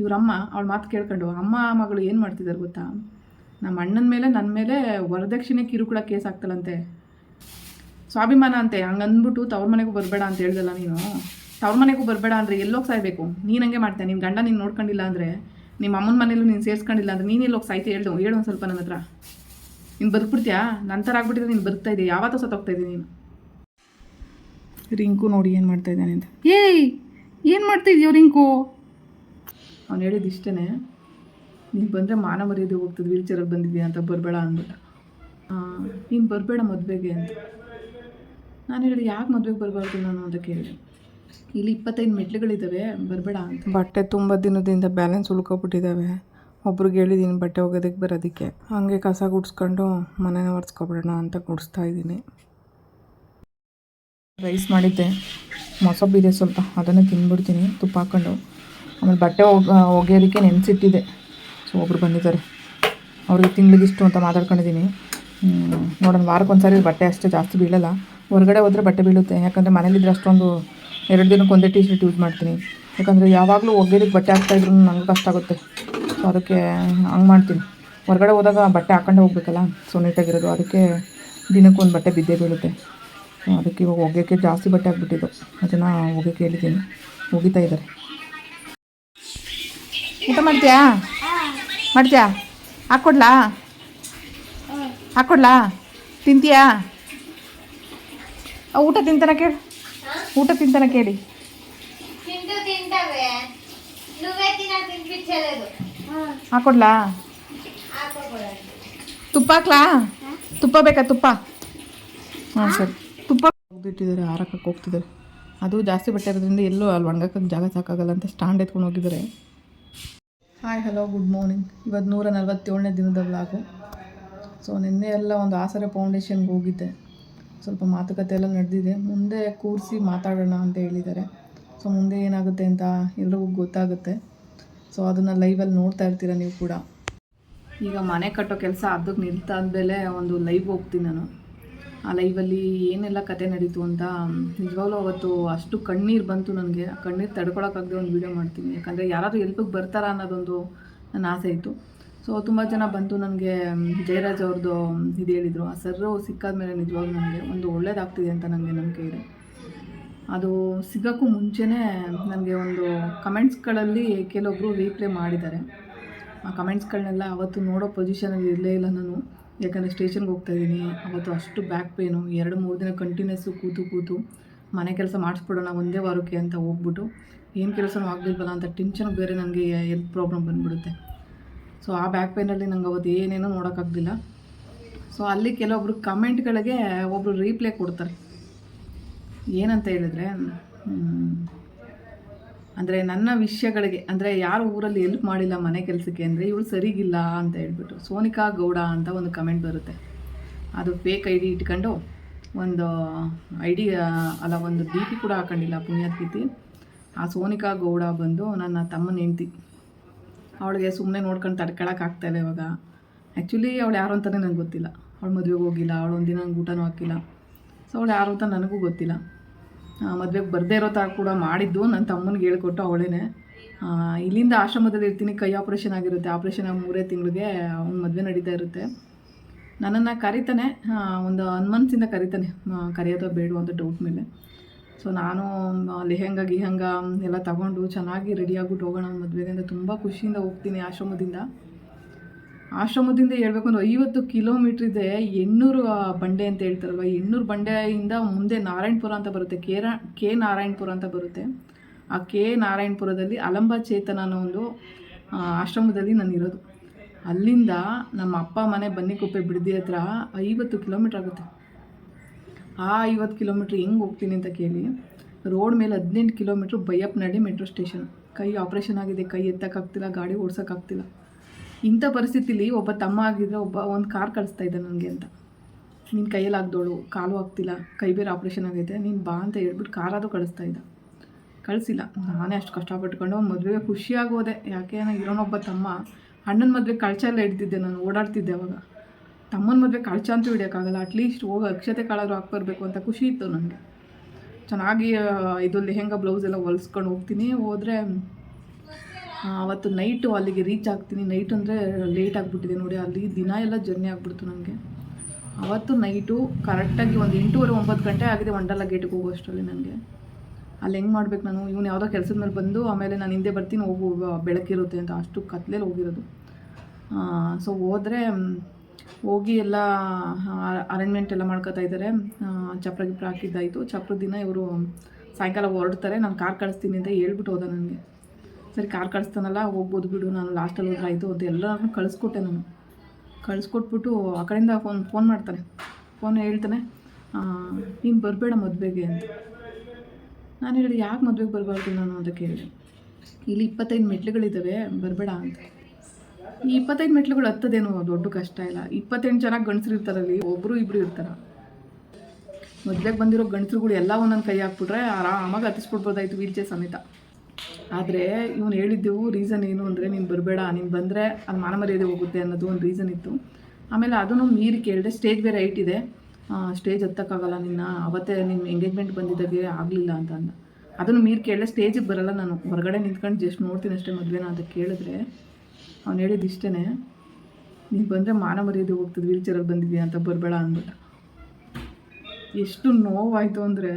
ಇವ್ರಮ್ಮ ಅವಳ ಮಾತು ಕೇಳ್ಕೊಂಡು ಅಮ್ಮ ಮಗಳು ಏನು ಮಾಡ್ತಿದ್ದಾರೆ ಗೊತ್ತಾ? ನಮ್ಮ ಅಣ್ಣನ ಮೇಲೆ ನನ್ನ ಮೇಲೆ ವರದಕ್ಷಿಣೆ ಕಿರುಕುಳ ಕೇಸ್ ಆಗ್ತಲ್ಲಂತೆ ಸ್ವಾಭಿಮಾನ ಅಂತೆ ಹಂಗೆ ಅಂದ್ಬಿಟ್ಟು ತವ್ರ ಮನೆಗೂ ಬರಬೇಡ ಅಂತ ಹೇಳ್ದಲ್ಲ ನೀನು. ತವ್ರ ಮನೆಗೂ ಬರಬೇಡ ಅಂದರೆ ಎಲ್ಲೋಗಿ ಸಾಯ್ಬೇಕು? ನೀನು ಹಂಗೆ ಮಾಡ್ತೀಯ? ನಿಮ್ಮ ಗಂಡ ನೀನು ನೋಡ್ಕೊಂಡಿಲ್ಲ ಅಂದರೆ ನಿಮ್ಮ ಅಮ್ಮನ ಮನೇಲೂ ನೀನು ಸೇರಿಸ್ಕೊಂಡಿಲ್ಲ ಅಂದರೆ ನೀನು ಎಲ್ಲೋಗಿ ಸಾಯ್ತಿ? ಹೇಳ್ದು ಹೇಳು ಒಂದು ಸ್ವಲ್ಪ ನನ್ನ ಹತ್ರ. ನೀನು ಬದುಕ್ಬಿಡ್ತೀಯಾ ನಂತರ ಆಗ್ಬಿಟ್ಟಿದ್ರೆ ನೀನು ಬರ್ತಾ ಇದೆಯಾ? ಯಾವತ್ತೂ ಸತ್ತೋಗ್ತಾ ಇದ್ದೀನಿ ನೀನು. ರಿಂಕು ನೋಡಿ ಏನು ಮಾಡ್ತಾ ಇದ್ದಾನೆ ಅಂತ. ಏಯ್! ಏನು ಮಾಡ್ತಾ ಇದೆಯೋ ರಿಂಕು? ಅವ್ನು ಹೇಳಿದ ಇಷ್ಟೇ ನೀನು ಬಂದರೆ ಮಾನ ಮರ್ಯಾದೆ ಹೋಗ್ತದೆ ವೀಲ್ ಚೇರಲ್ಲಿ ಬಂದಿದ್ದೀಯ ಅಂತ ಬರಬೇಡ ಅಂದ್ಬಿಟ್ಟ. ನೀನು ಬರಬೇಡ ಮದುವೆಗೆ ಅಂತ. ನಾನು ಹೇಳಿ ಯಾಕೆ ಮದುವೆಗೆ ಬರಬಾರ್ದು ನಾನು ಅಂತ ಕೇಳಿದೆ. ಇಲ್ಲಿ ಇಪ್ಪತ್ತೈದು ಮೆಟ್ಲುಗಳಿದ್ದಾವೆ ಬರಬೇಡ ಅಂತ. ಬಟ್ಟೆ ತುಂಬ ದಿನದಿಂದ ಬ್ಯಾಲೆನ್ಸ್ ಉಳ್ಕೊಬಿಟ್ಟಿದ್ದಾವೆ ಒಬ್ರಿಗೆ ಹೇಳಿದ್ದೀನಿ ಬಟ್ಟೆ ಒಗೆದಕ್ಕೆ ಬರೋದಕ್ಕೆ. ಹಾಗೆ ಕಸ ಗುಡಿಸ್ಕೊಂಡು ಮನೆನ ಒರೆಸ್ಕೊಬಿಡೋಣ ಅಂತ ಗುಡಿಸ್ತಾ ಇದ್ದೀನಿ. ರೈಸ್ ಮಾಡಿದ್ದೆ. ಮೊಸಬ್ಬಿದೆ ಸ್ವಲ್ಪ ಅದನ್ನು ತಿಂದ್ಬಿಡ್ತೀನಿ ತುಪ್ಪ ಹಾಕ್ಕೊಂಡು ಆಮೇಲೆ ಬಟ್ಟೆ ಒಗ ಒಗೆಯೋದಕ್ಕೆ ನೆನೆಸಿಟ್ಟಿದ್ದೆ ಸೊ, ಒಬ್ರು ಬಂದಿದ್ದಾರೆ. ಅವ್ರಿಗೆ ತಿಂಗ್ಳಿಗಿಷ್ಟು ಅಂತ ಮಾತಾಡ್ಕೊಂಡಿದ್ದೀನಿ. ನೋಡೋಣ, ವಾರಕ್ಕೊಂದ್ಸರಿ ಬಟ್ಟೆ ಅಷ್ಟೇ ಜಾಸ್ತಿ ಬೀಳಲ್ಲ. ಹೊರಗಡೆ ಹೋದರೆ ಬಟ್ಟೆ ಬೀಳುತ್ತೆ. ಯಾಕಂದರೆ ಮನೇಲಿದ್ರೆ ಅಷ್ಟೊಂದು ಎರಡು ದಿನಕ್ಕೆ ಒಂದೇ ಟಿ ಶರ್ಟ್ ಯೂಸ್ ಮಾಡ್ತೀನಿ. ಯಾಕಂದರೆ ಯಾವಾಗಲೂ ಒಗ್ಗೇದಕ್ಕೆ ಬಟ್ಟೆ ಹಾಕ್ತಾಯಿದ್ರು ನನಗೆ ಕಷ್ಟ ಆಗುತ್ತೆ. ಸೊ ಅದಕ್ಕೆ ಹಂಗೆ ಮಾಡ್ತೀನಿ. ಹೊರಗಡೆ ಹೋದಾಗ ಬಟ್ಟೆ ಹಾಕೊಂಡೇ ಹೋಗ್ಬೇಕಲ್ಲ? ಸೊ ನೀಟಾಗಿರೋದು. ಅದಕ್ಕೆ ದಿನಕ್ಕೆ ಒಂದು ಬಟ್ಟೆ ಬಿದ್ದೇ ಬೀಳುತ್ತೆ. ಅದಕ್ಕೆ ಇವಾಗ ಒಗ್ಗಕ್ಕೆ ಜಾಸ್ತಿ ಬಟ್ಟೆ ಹಾಕ್ಬಿಟ್ಟಿದ್ದು. ಅದನ್ನು ಒಗೆಯೋಕ್ಕೆ ಹೇಳಿದ್ದೀನಿ. ಒಗಿತಾ ಇದ್ದಾರೆ. ಊಟ ಮಾಡ್ತೀಯಾ? ಮಾಡ್ತೀಯಾ? ಹಾಕ್ಕೊಡ್ಲಾ ಹಾಕ್ಕೊಡ್ಲಾ ತಿಂತೀಯಾ? ಊಟ ತಿಂತಾನ ಕೇಳಿ. ಊಟ ತಿಂತಾನ ಕೇಳಿ. ಹಾಕ್ಕೊಡ್ಲಾ ತುಪ್ಪ ಹಾಕ್ಲಾ? ತುಪ್ಪ ಬೇಕಾ ತುಪ್ಪ? ಹಾಂ ಸರಿ. ತುಪ್ಪ ಹೋಗ್ಬಿಟ್ಟಿದ್ದಾರೆ ಹಾರಕ್ಕೆ ಹೋಗ್ತಿದ್ದಾರೆ. ಅದು ಜಾಸ್ತಿ ಬಟ್ಟೆ ಇರೋದ್ರಿಂದ ಎಲ್ಲೂ ಅಲ್ಲಿ ಒಣಗಕ್ಕೆ ಜಾಗ ಸಾಕಾಗಲ್ಲ ಅಂತ ಸ್ಟ್ಯಾಂಡ್ ಎತ್ಕೊಂಡು ಹೋಗಿದ್ದಾರೆ. ಹಾಯ್ ಹಲೋ ಗುಡ್ ಮಾರ್ನಿಂಗ್ ಇವತ್ತು ನೂರ ನಲ್ವತ್ತೇಳನೇ ದಿನದ ವ್ಲಾಗು ಸೊ ನಿನ್ನೆ ಎಲ್ಲ ಒಂದು ಆಸರೆ ಫೌಂಡೇಶನ್ಗೆ ಹೋಗಿದ್ದೆ. ಸ್ವಲ್ಪ ಮಾತುಕತೆ ಎಲ್ಲ ನಡೆದಿದೆ. ಮುಂದೆ ಕೂರಿಸಿ ಮಾತಾಡೋಣ ಅಂತ ಹೇಳಿದ್ದಾರೆ. ಸೊ ಮುಂದೆ ಏನಾಗುತ್ತೆ ಅಂತ ಎಲ್ರಿಗೂ ಗೊತ್ತಾಗುತ್ತೆ. ಸೊ ಅದನ್ನು ಲೈವಲ್ಲಿ ನೋಡ್ತಾ ಇರ್ತೀರ ನೀವು ಕೂಡ? ಈಗ ಮನೆ ಕಟ್ಟೋ ಕೆಲಸ ಅದಕ್ಕೆ ನಿಲ್ತಾದ್ಮೇಲೆ ಒಂದು ಲೈವ್ ಹೋಗ್ತೀನಿ ನಾನು. ಆ ಲೈವಲ್ಲಿ ಏನೆಲ್ಲ ಕತೆ ನಡೀತು ಅಂತ ನಿಜವಾಗ್ಲೂ ಅವತ್ತು ಅಷ್ಟು ಕಣ್ಣೀರು ಬಂತು ನನಗೆ. ಕಣ್ಣೀರು ತಡ್ಕೊಳಕ್ಕಾಗದೆ ಒಂದು ವೀಡಿಯೋ ಮಾಡ್ತೀನಿ. ಯಾಕಂದರೆ ಯಾರಾದರೂ ಎಲ್ಪಿಗೆ ಬರ್ತಾರಾ ಅನ್ನೋದೊಂದು ನನ್ನ ಆಸೆ ಇತ್ತು. ಸೊ ತುಂಬ ಜನ ಬಂತು ನನಗೆ ಜಯರಾಜ್ ಅವ್ರದ್ದು ಇದು ಹೇಳಿದರು. ಆ ಸರ್ರು ಸಿಕ್ಕಾದ ಮೇಲೆ ನಿಜವಾಗ್ಲೂ ನನಗೆ ಒಂದು ಒಳ್ಳೇದಾಗ್ತಿದೆ ಅಂತ ನನಗೆ ನಂಬಿಕೆ ಇದೆ. ಅದು ಸಿಗೋಕ್ಕೂ ಮುಂಚೆನೇ ನನಗೆ ಒಂದು ಕಮೆಂಟ್ಸ್ಗಳಲ್ಲಿ ಕೆಲವೊಬ್ಬರು ರೀಪ್ಲೇ ಮಾಡಿದ್ದಾರೆ. ಆ ಕಮೆಂಟ್ಸ್ಗಳನ್ನೆಲ್ಲ ಅವತ್ತು ನೋಡೋ ಪೊಸಿಷನಲ್ಲಿ ಇರಲೇ ಇಲ್ಲ ನಾನು. ಯಾಕಂದರೆ ಸ್ಟೇಷನ್ಗೆ ಹೋಗ್ತಾ ಇದ್ದೀನಿ. ಅವತ್ತು ಅಷ್ಟು ಬ್ಯಾಕ್ ಪೇನು ಎರಡು ಮೂರು ದಿನ ಕಂಟಿನ್ಯೂಸ್ಸು ಕೂತು ಕೂತು ಮನೆ ಕೆಲಸ ಮಾಡಿಸ್ಬಿಡೋಣ, ಒಂದೇ ವಾರಕ್ಕೆ ಅಂತ ಹೋಗ್ಬಿಟ್ಟು ಏನು ಕೆಲಸನೂ ಆಗಲಿಲ್ವಲ್ಲ ಅಂತ ಟೆನ್ಷನ್ ಬೇರೆ ನನಗೆ ಎಲ್ತ್ ಪ್ರಾಬ್ಲಮ್ ಬಂದುಬಿಡುತ್ತೆ. ಸೊ ಆ ಬ್ಯಾಕ್ ಪೇನಲ್ಲಿ ನಂಗೆ ಅವತ್ತು ಏನೇನೋ ನೋಡೋಕ್ಕಾಗಲಿಲ್ಲ ಸೊ ಅಲ್ಲಿ ಕೆಲವೊಬ್ರು ಕಮೆಂಟ್ಗಳಿಗೆ ಒಬ್ಬರು ರೀಪ್ಲೈ ಕೊಡ್ತಾರೆ. ಏನಂತ ಹೇಳಿದ್ರೆ ಅಂದರೆ ನನ್ನ ವಿಷಯಗಳಿಗೆ, ಅಂದರೆ ಯಾರು ಊರಲ್ಲಿ ಎಲ್ಪ್ ಮಾಡಿಲ್ಲ ಮನೆ ಕೆಲಸಕ್ಕೆ ಅಂದರೆ ಇವಳು ಸರಿಗಿಲ್ಲ ಅಂತ ಹೇಳ್ಬಿಟ್ಟು ಸೋನಿಕಾ ಗೌಡ ಅಂತ ಒಂದು ಕಮೆಂಟ್ ಬರುತ್ತೆ. ಅದು ಫೇಕ್ ಐ ಡಿ ಇಟ್ಕೊಂಡು ಒಂದು ಐ ಡಿ ಅಲ್ಲ ಒಂದು ಡಿ ಪಿ ಕೂಡ ಹಾಕೊಂಡಿಲ್ಲ ಪುಣ್ಯದ ಕೀರ್ತಿ ಆ ಸೋನಿಕಾ ಗೌಡ ಬಂದು ನನ್ನ ತಮ್ಮನ ಹೆಂಡ್ತಿ. ಅವಳಿಗೆ ಸುಮ್ಮನೆ ನೋಡ್ಕೊಂಡು ತಡ್ಕೊಳಕ್ಕೆ ಆಗ್ತಾಯಿಲ್ಲ ಇವಾಗ. ಆ್ಯಕ್ಚುಲಿ ಅವಳು ಯಾರು ಅಂತಲೇ ನನಗೆ ಗೊತ್ತಿಲ್ಲ. ಅವಳು ಮದುವೆಗೆ ಹೋಗಿಲ್ಲ, ಅವಳು ಒಂದಿನ ನಂಗೆ ಊಟನೂ ಹಾಕಿಲ್ಲ. ಸೊ ಅವಳು ಯಾರು ಅಂತ ನನಗೂ ಗೊತ್ತಿಲ್ಲ. ಮದುವೆಗೆ ಬರದೇ ಇರೋ ಥರ ಕೂಡ ಮಾಡಿದ್ದು. ನನ್ನ ತಮ್ಮನಿಗೆ ಹೇಳ್ಕೊಟ್ಟು ಅವಳೇನೆ. ಇಲ್ಲಿಂದ ಆಶ್ರಮದಲ್ಲಿ ಇರ್ತೀನಿ. ಕೈ ಆಪ್ರೇಷನ್ ಆಗಿರುತ್ತೆ. ಆಪ್ರೇಷನ್ ಆಗಿ ಮೂರೇ ತಿಂಗಳಿಗೆ ಅವ್ನ ಮದುವೆ ನಡೀತಾ ಇರುತ್ತೆ. ನನ್ನನ್ನು ಕರಿತಾನೆ. ಒಂದು ಹನ್ಮಂತ್ಸಿಂದ ಕರಿತಾನೆ. ಕರೆಯೋದೋ ಬೇಡ ಅಂತ ಡೌಟ್ ಮೇಲೆ. ಸೊ ನಾನು ಲೆಹೆಂಗ, ಗಿಹಂಗ ಎಲ್ಲ ತಗೊಂಡು ಚೆನ್ನಾಗಿ ರೆಡಿಯಾಗ್ಬಿಟ್ಟು ಹೋಗೋಣ. ಮದುವೆಗೆ ಅಂತ ತುಂಬ ಖುಷಿಯಿಂದ ಹೋಗ್ತೀನಿ ಆಶ್ರಮದಿಂದ. ಆಶ್ರಮದಿಂದ ಹೇಳ್ಬೇಕು ಅಂದ್ರೆ ಐವತ್ತು ಕಿಲೋಮೀಟ್ರ್ ಇದೆ. ಎಣ್ಣೂರು ಬಂಡೆ ಅಂತ ಹೇಳ್ತಾರಲ್ವ? ಎಣ್ಣೂರು ಬಂಡೆಯಿಂದ ಮುಂದೆ ನಾರಾಯಣಪುರ ಅಂತ ಬರುತ್ತೆ. ಕೇರ ಕೆ ನಾರಾಯಣಪುರ ಅಂತ ಬರುತ್ತೆ. ಆ ಕೆ ನಾರಾಯಣಪುರದಲ್ಲಿ ಅಲಂಬ ಚೇತನ ಅನ್ನೋ ಒಂದು ಆಶ್ರಮದಲ್ಲಿ ನಾನು ಇರೋದು. ಅಲ್ಲಿಂದ ನಮ್ಮ ಅಪ್ಪ ಮನೆ ಬನ್ನಿಕೊಪ್ಪೆ ಬಿಡದಿ ಹತ್ರ ಐವತ್ತು ಕಿಲೋಮೀಟ್ರ್ ಆಗುತ್ತೆ. ಆ ಐವತ್ತು ಕಿಲೋಮೀಟ್ರ್ ಹೆಂಗೆ ಹೋಗ್ತೀನಿ ಅಂತ ಕೇಳಿ, ರೋಡ್ ಮೇಲೆ ಹದಿನೆಂಟು ಕಿಲೋಮೀಟ್ರ್ ಬೈಯಪ್ಪನಹಳ್ಳಿ ಮೆಟ್ರೋ ಸ್ಟೇಷನ್. ಕೈ ಆಪ್ರೇಷನ್ ಆಗಿದೆ. ಕೈ ಎತ್ತಕ್ಕಾಗ್ತಿಲ್ಲ, ಗಾಡಿ ಓಡ್ಸೋಕ್ಕಾಗ್ತಿಲ್ಲ. ಇಂಥ ಪರಿಸ್ಥಿತಿಲಿ ಒಬ್ಬ ತಮ್ಮ ಆಗಿದ್ರೆ ಒಬ್ಬ ಒಂದು ಕಾರ್ ಕಳಿಸ್ತಾ ಇದ್ದ ನನಗೆ ಅಂತ. ನಿನ್ನ ಕೈಯಲ್ಲಿ ಆಗ್ದೋಳು ಕಾಲು ಆಗ್ತಿಲ್ಲ ಕೈ ಬೇರೆ ಆಪ್ರೇಷನ್ ಆಗೈತೆ, ನೀನು ಬಾ ಅಂತ ಹೇಳ್ಬಿಟ್ಟು ಕಾರಾದರೂ ಕಳಿಸ್ತಾ ಇದ್ದ. ಕಳಿಸಿಲ್ಲ. ನಾನೇ ಅಷ್ಟು ಕಷ್ಟಪಟ್ಕೊಂಡು ಮದುವೆಗೆ ಖುಷಿಯಾಗೋದೆ ಯಾಕೆ ನನಗೆ ಇರೋನೊಬ್ಬ ತಮ್ಮ. ಅಣ್ಣನ ಮದುವೆ ಕಳ್ಚ ಎಲ್ಲ ಹಿಡ್ದಿದ್ದೆ ನಾನು, ಓಡಾಡ್ತಿದ್ದೆ ಅವಾಗ. ತಮ್ಮನ ಮದುವೆ ಕಳ್ಚ ಅಂತೂ ಹಿಡಿಯೋಕ್ಕಾಗಲ್ಲ. ಅಟ್ಲೀಸ್ಟ್ ಹೋಗಿ ಅಕ್ಷತೆ ಕಾಳಾದರೂ ಹಾಕ್ಬರ್ಬೇಕು ಅಂತ ಖುಷಿ ಇತ್ತು ನನಗೆ. ಚೆನ್ನಾಗಿ ಇದು ಲೆಹೆಂಗಾ ಬ್ಲೌಸ್ ಎಲ್ಲ ಹೊಲ್ಸ್ಕೊಂಡು ಹೋಗ್ತೀನಿ. ಹೋದರೆ ಅವತ್ತು ನೈಟು ಅಲ್ಲಿಗೆ ರೀಚ್ ಆಗ್ತೀನಿ. ನೈಟ್ ಅಂದರೆ ಲೇಟ್ ಆಗಿಬಿಟ್ಟಿದೆ ನೋಡಿ, ಅಲ್ಲಿ ದಿನ ಎಲ್ಲ ಜರ್ನಿ ಆಗಿಬಿಡ್ತು ನನಗೆ ಅವತ್ತು ನೈಟು ಕರೆಕ್ಟಾಗಿ ಒಂದು ಎಂಟೂವರೆ, ಒಂಬತ್ತು ಗಂಟೆ ಆಗಿದೆ ವಂಡರ್ಲಾ ಗೇಟಿಗೆ ಹೋಗೋ ಅಷ್ಟರಲ್ಲಿ ನನಗೆ. ಅಲ್ಲಿ ಹೆಂಗೆ ಮಾಡ್ಬೇಕು ನಾನು? ಇವನು ಯಾವುದೋ ಕೆಲಸದ ಮೇಲೆ ಬಂದು ಆಮೇಲೆ ನಾನು ಹಿಂದೆ ಬರ್ತೀನಿ, ಹೋಗು ಬೆಳಕಿರುತ್ತೆ ಅಂತ ಅಷ್ಟು ಕತ್ಲೇಲಿ ಹೋಗಿರೋದು. ಸೊ ಹೋದರೆ, ಹೋಗಿ ಎಲ್ಲ ಅರೇಂಜ್ಮೆಂಟ್ ಎಲ್ಲ ಮಾಡ್ಕೋತಾ ಇದ್ದಾರೆ ಚಪ್ರ ಗಿಪ್ರ ಹಾಕಿದ್ದಾಯಿತು. ಚಪ್ರ ದಿನ ಇವರು ಸಾಯಂಕಾಲ ಹೊರಡ್ತಾರೆ. ನಾನು ಕಾರ್ ಕಳಿಸ್ತೀನಿ ಅಂತ ಹೇಳ್ಬಿಟ್ಟು ಹೋದ ನನಗೆ. ಸರಿ, ಕಾರ್ ಕಳಿಸ್ತಾನಲ್ಲ, ಹೋಗ್ಬೋದು ಬಿಡು, ನಾನು ಲಾಸ್ಟಲ್ಲಿ ಹೋದ್ರೆ ಆಯಿತು ಅಂತ ಎಲ್ಲರನ್ನೂ ಕಳಿಸ್ಕೊಟ್ಟೆ ನಾನು. ಕಳಿಸ್ಕೊಟ್ಬಿಟ್ಟು ಆ ಕಡೆಯಿಂದ ಫೋನ್ ಫೋನ್ ಮಾಡ್ತಾನೆ. ಫೋನ್ ಹೇಳ್ತಾನೆ ನೀನು ಬರಬೇಡ ಮದುವೆಗೆ ಅಂತ. ನಾನು ಹೇಳಿ ಯಾಕೆ ಮದುವೆಗೆ ಬರಬಾರ್ದು ನಾನು? ಅಂತ ಕೇಳಿದೆ. ಇಲ್ಲಿ ಇಪ್ಪತ್ತೈದು ಮೆಟ್ಲುಗಳಿದ್ದಾವೆ ಬರಬೇಡ ಅಂತ. ಈ ಇಪ್ಪತ್ತೈದು ಮೆಟ್ಲುಗಳು ಹತ್ತದೇನು ದೊಡ್ಡ ಕಷ್ಟ ಇಲ್ಲ. ಇಪ್ಪತ್ತೆಂಟು ಜನ ಗಂಡಸರು ಇರ್ತಾರಲ್ಲಿ ಒಬ್ಬರು ಇಬ್ಬರು ಇರ್ತಾರೆ. ಮದುವೆಗೆ ಬಂದಿರೋ ಗಂಡಸರುಗಳು ಎಲ್ಲ ಒಂದೊಂದು ಕೈ ಹಾಕ್ಬಿಟ್ರೆ ಆರಾಮಾಗಿ ಹತ್ತಿಸ್ಬಿಡ್ಬೋದಾಯ್ತು, ವೀಲ್ಚೇರ್ ಸಮೇತ. ಆದರೆ ಇವನು ಹೇಳಿದ್ದೆವು ರೀಸನ್ ಏನು ಅಂದರೆ ನೀನು ಬರಬೇಡ, ನೀನು ಬಂದರೆ ಅದು ಮಾನಮರ್ಯಾದೆ ಹೋಗುತ್ತೆ ಅನ್ನೋದು ಒಂದು ರೀಸನ್ ಇತ್ತು. ಆಮೇಲೆ ಅದನ್ನು ಮೀರಿ ಕೇಳಿದೆ ಸ್ಟೇಜ್ ಬೇರೆ ಇದೆ. ಸ್ಟೇಜ್ ಹತ್ತಕ್ಕಾಗಲ್ಲ ನಿನ್ನ, ಅವತ್ತೇ ನಿಮ್ಮ ಎಂಗೇಜ್ಮೆಂಟ್ ಬಂದಿದ್ದಾಗೆ ಆಗಲಿಲ್ಲ ಅಂತ ಅಂದ. ಅದನ್ನು ಮೀರಿ ಕೇಳಿದೆ ಸ್ಟೇಜಿಗೆ ಬರಲ್ಲ ನಾನು, ಹೊರಗಡೆ ನಿಂತ್ಕೊಂಡು ಜಸ್ಟ್ ನೋಡ್ತೀನಿ ಅಷ್ಟೇ ಮದುವೆನ ಅಂತ ಕೇಳಿದ್ರೆ ಅವ್ನು ಹೇಳಿದ್ದು ಇಷ್ಟೇ ನೀನು ಬಂದರೆ ಮಾನ ಮರ್ಯಾದೆ ಹೋಗ್ತದೆ ವೀಲ್ ಚೇರಲ್ಲಿ ಬಂದಿದ್ದೀಯ ಅಂತ ಬರಬೇಡ ಅಂದ್ಬಿಟ್ಟು. ಎಷ್ಟು ನೋವಾಯಿತು ಅಂದರೆ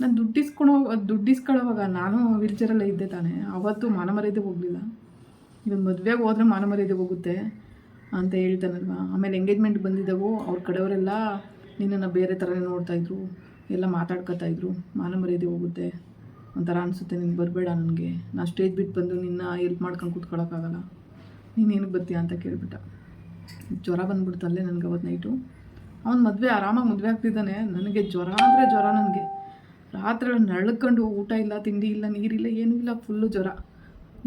ನಾನು ದುಡ್ಡು ಇಸ್ಕೊಳೋ ದುಡ್ಡು ಇಸ್ಕೊಳ್ಳೋವಾಗ ನಾನು ವೀಲ್ ಚೇರಲ್ಲೇ ಇದ್ದೆ ತಾನೆ. ಅವತ್ತು ಮಾನಮರ್ಯಾದೆ ಹೋಗಲಿಲ್ಲ. ಇವಾಗ ಮದುವೆಗೆ ಹೋದ್ರೆ ಮಾನಮರ್ಯಾದೆ ಹೋಗುತ್ತೆ ಅಂತ ಹೇಳ್ತಾನಲ್ವ. ಆಮೇಲೆ ಎಂಗೇಜ್ಮೆಂಟ್ ಬಂದಿದ್ದವು. ಅವ್ರ ಕಡೆಯವರೆಲ್ಲ ನಿನ್ನನ್ನು ಬೇರೆ ಥರನೇ ನೋಡ್ತಾಯಿದ್ರು ಎಲ್ಲ ಮಾತಾಡ್ಕೊತಾ ಇದ್ರು. ಮಾನಮರ್ಯಾದೆ ಹೋಗುತ್ತೆ ಒಂಥರ ಅನಿಸುತ್ತೆ. ನೀನು ಬರಬೇಡ ನನಗೆ. ನಾನು ಸ್ಟೇಜ್ ಬಿಟ್ಟು ಬಂದು ನಿನ್ನ ಹೆಲ್ಪ್ ಮಾಡ್ಕೊಂಡು ಕೂತ್ಕೊಳ್ಳೋಕ್ಕಾಗಲ್ಲ ನೀನು ಏನಕ್ಕೆ ಬರ್ತೀಯ ಅಂತ ಕೇಳಿಬಿಟ್ಟ. ಜ್ವರ ಬಂದ್ಬಿಡ್ತಲ್ಲೇ ನನಗೆ ಅವತ್ತು ನೈಟು ಅವ್ನು ಮದುವೆ ಆರಾಮಾಗಿ ಮದುವೆ ಆಗ್ತಿದ್ದಾನೆ. ನನಗೆ ಜ್ವರ ಅಂದರೆ ಜ್ವರ ನನಗೆ. ರಾತ್ರಿ ನಳ್ಕೊಂಡು ಊಟ ಇಲ್ಲ, ತಿಂಡಿ ಇಲ್ಲ ನೀರಿಲ್ಲ ಏನೂ ಇಲ್ಲ ಫುಲ್ಲು ಜ್ವರ.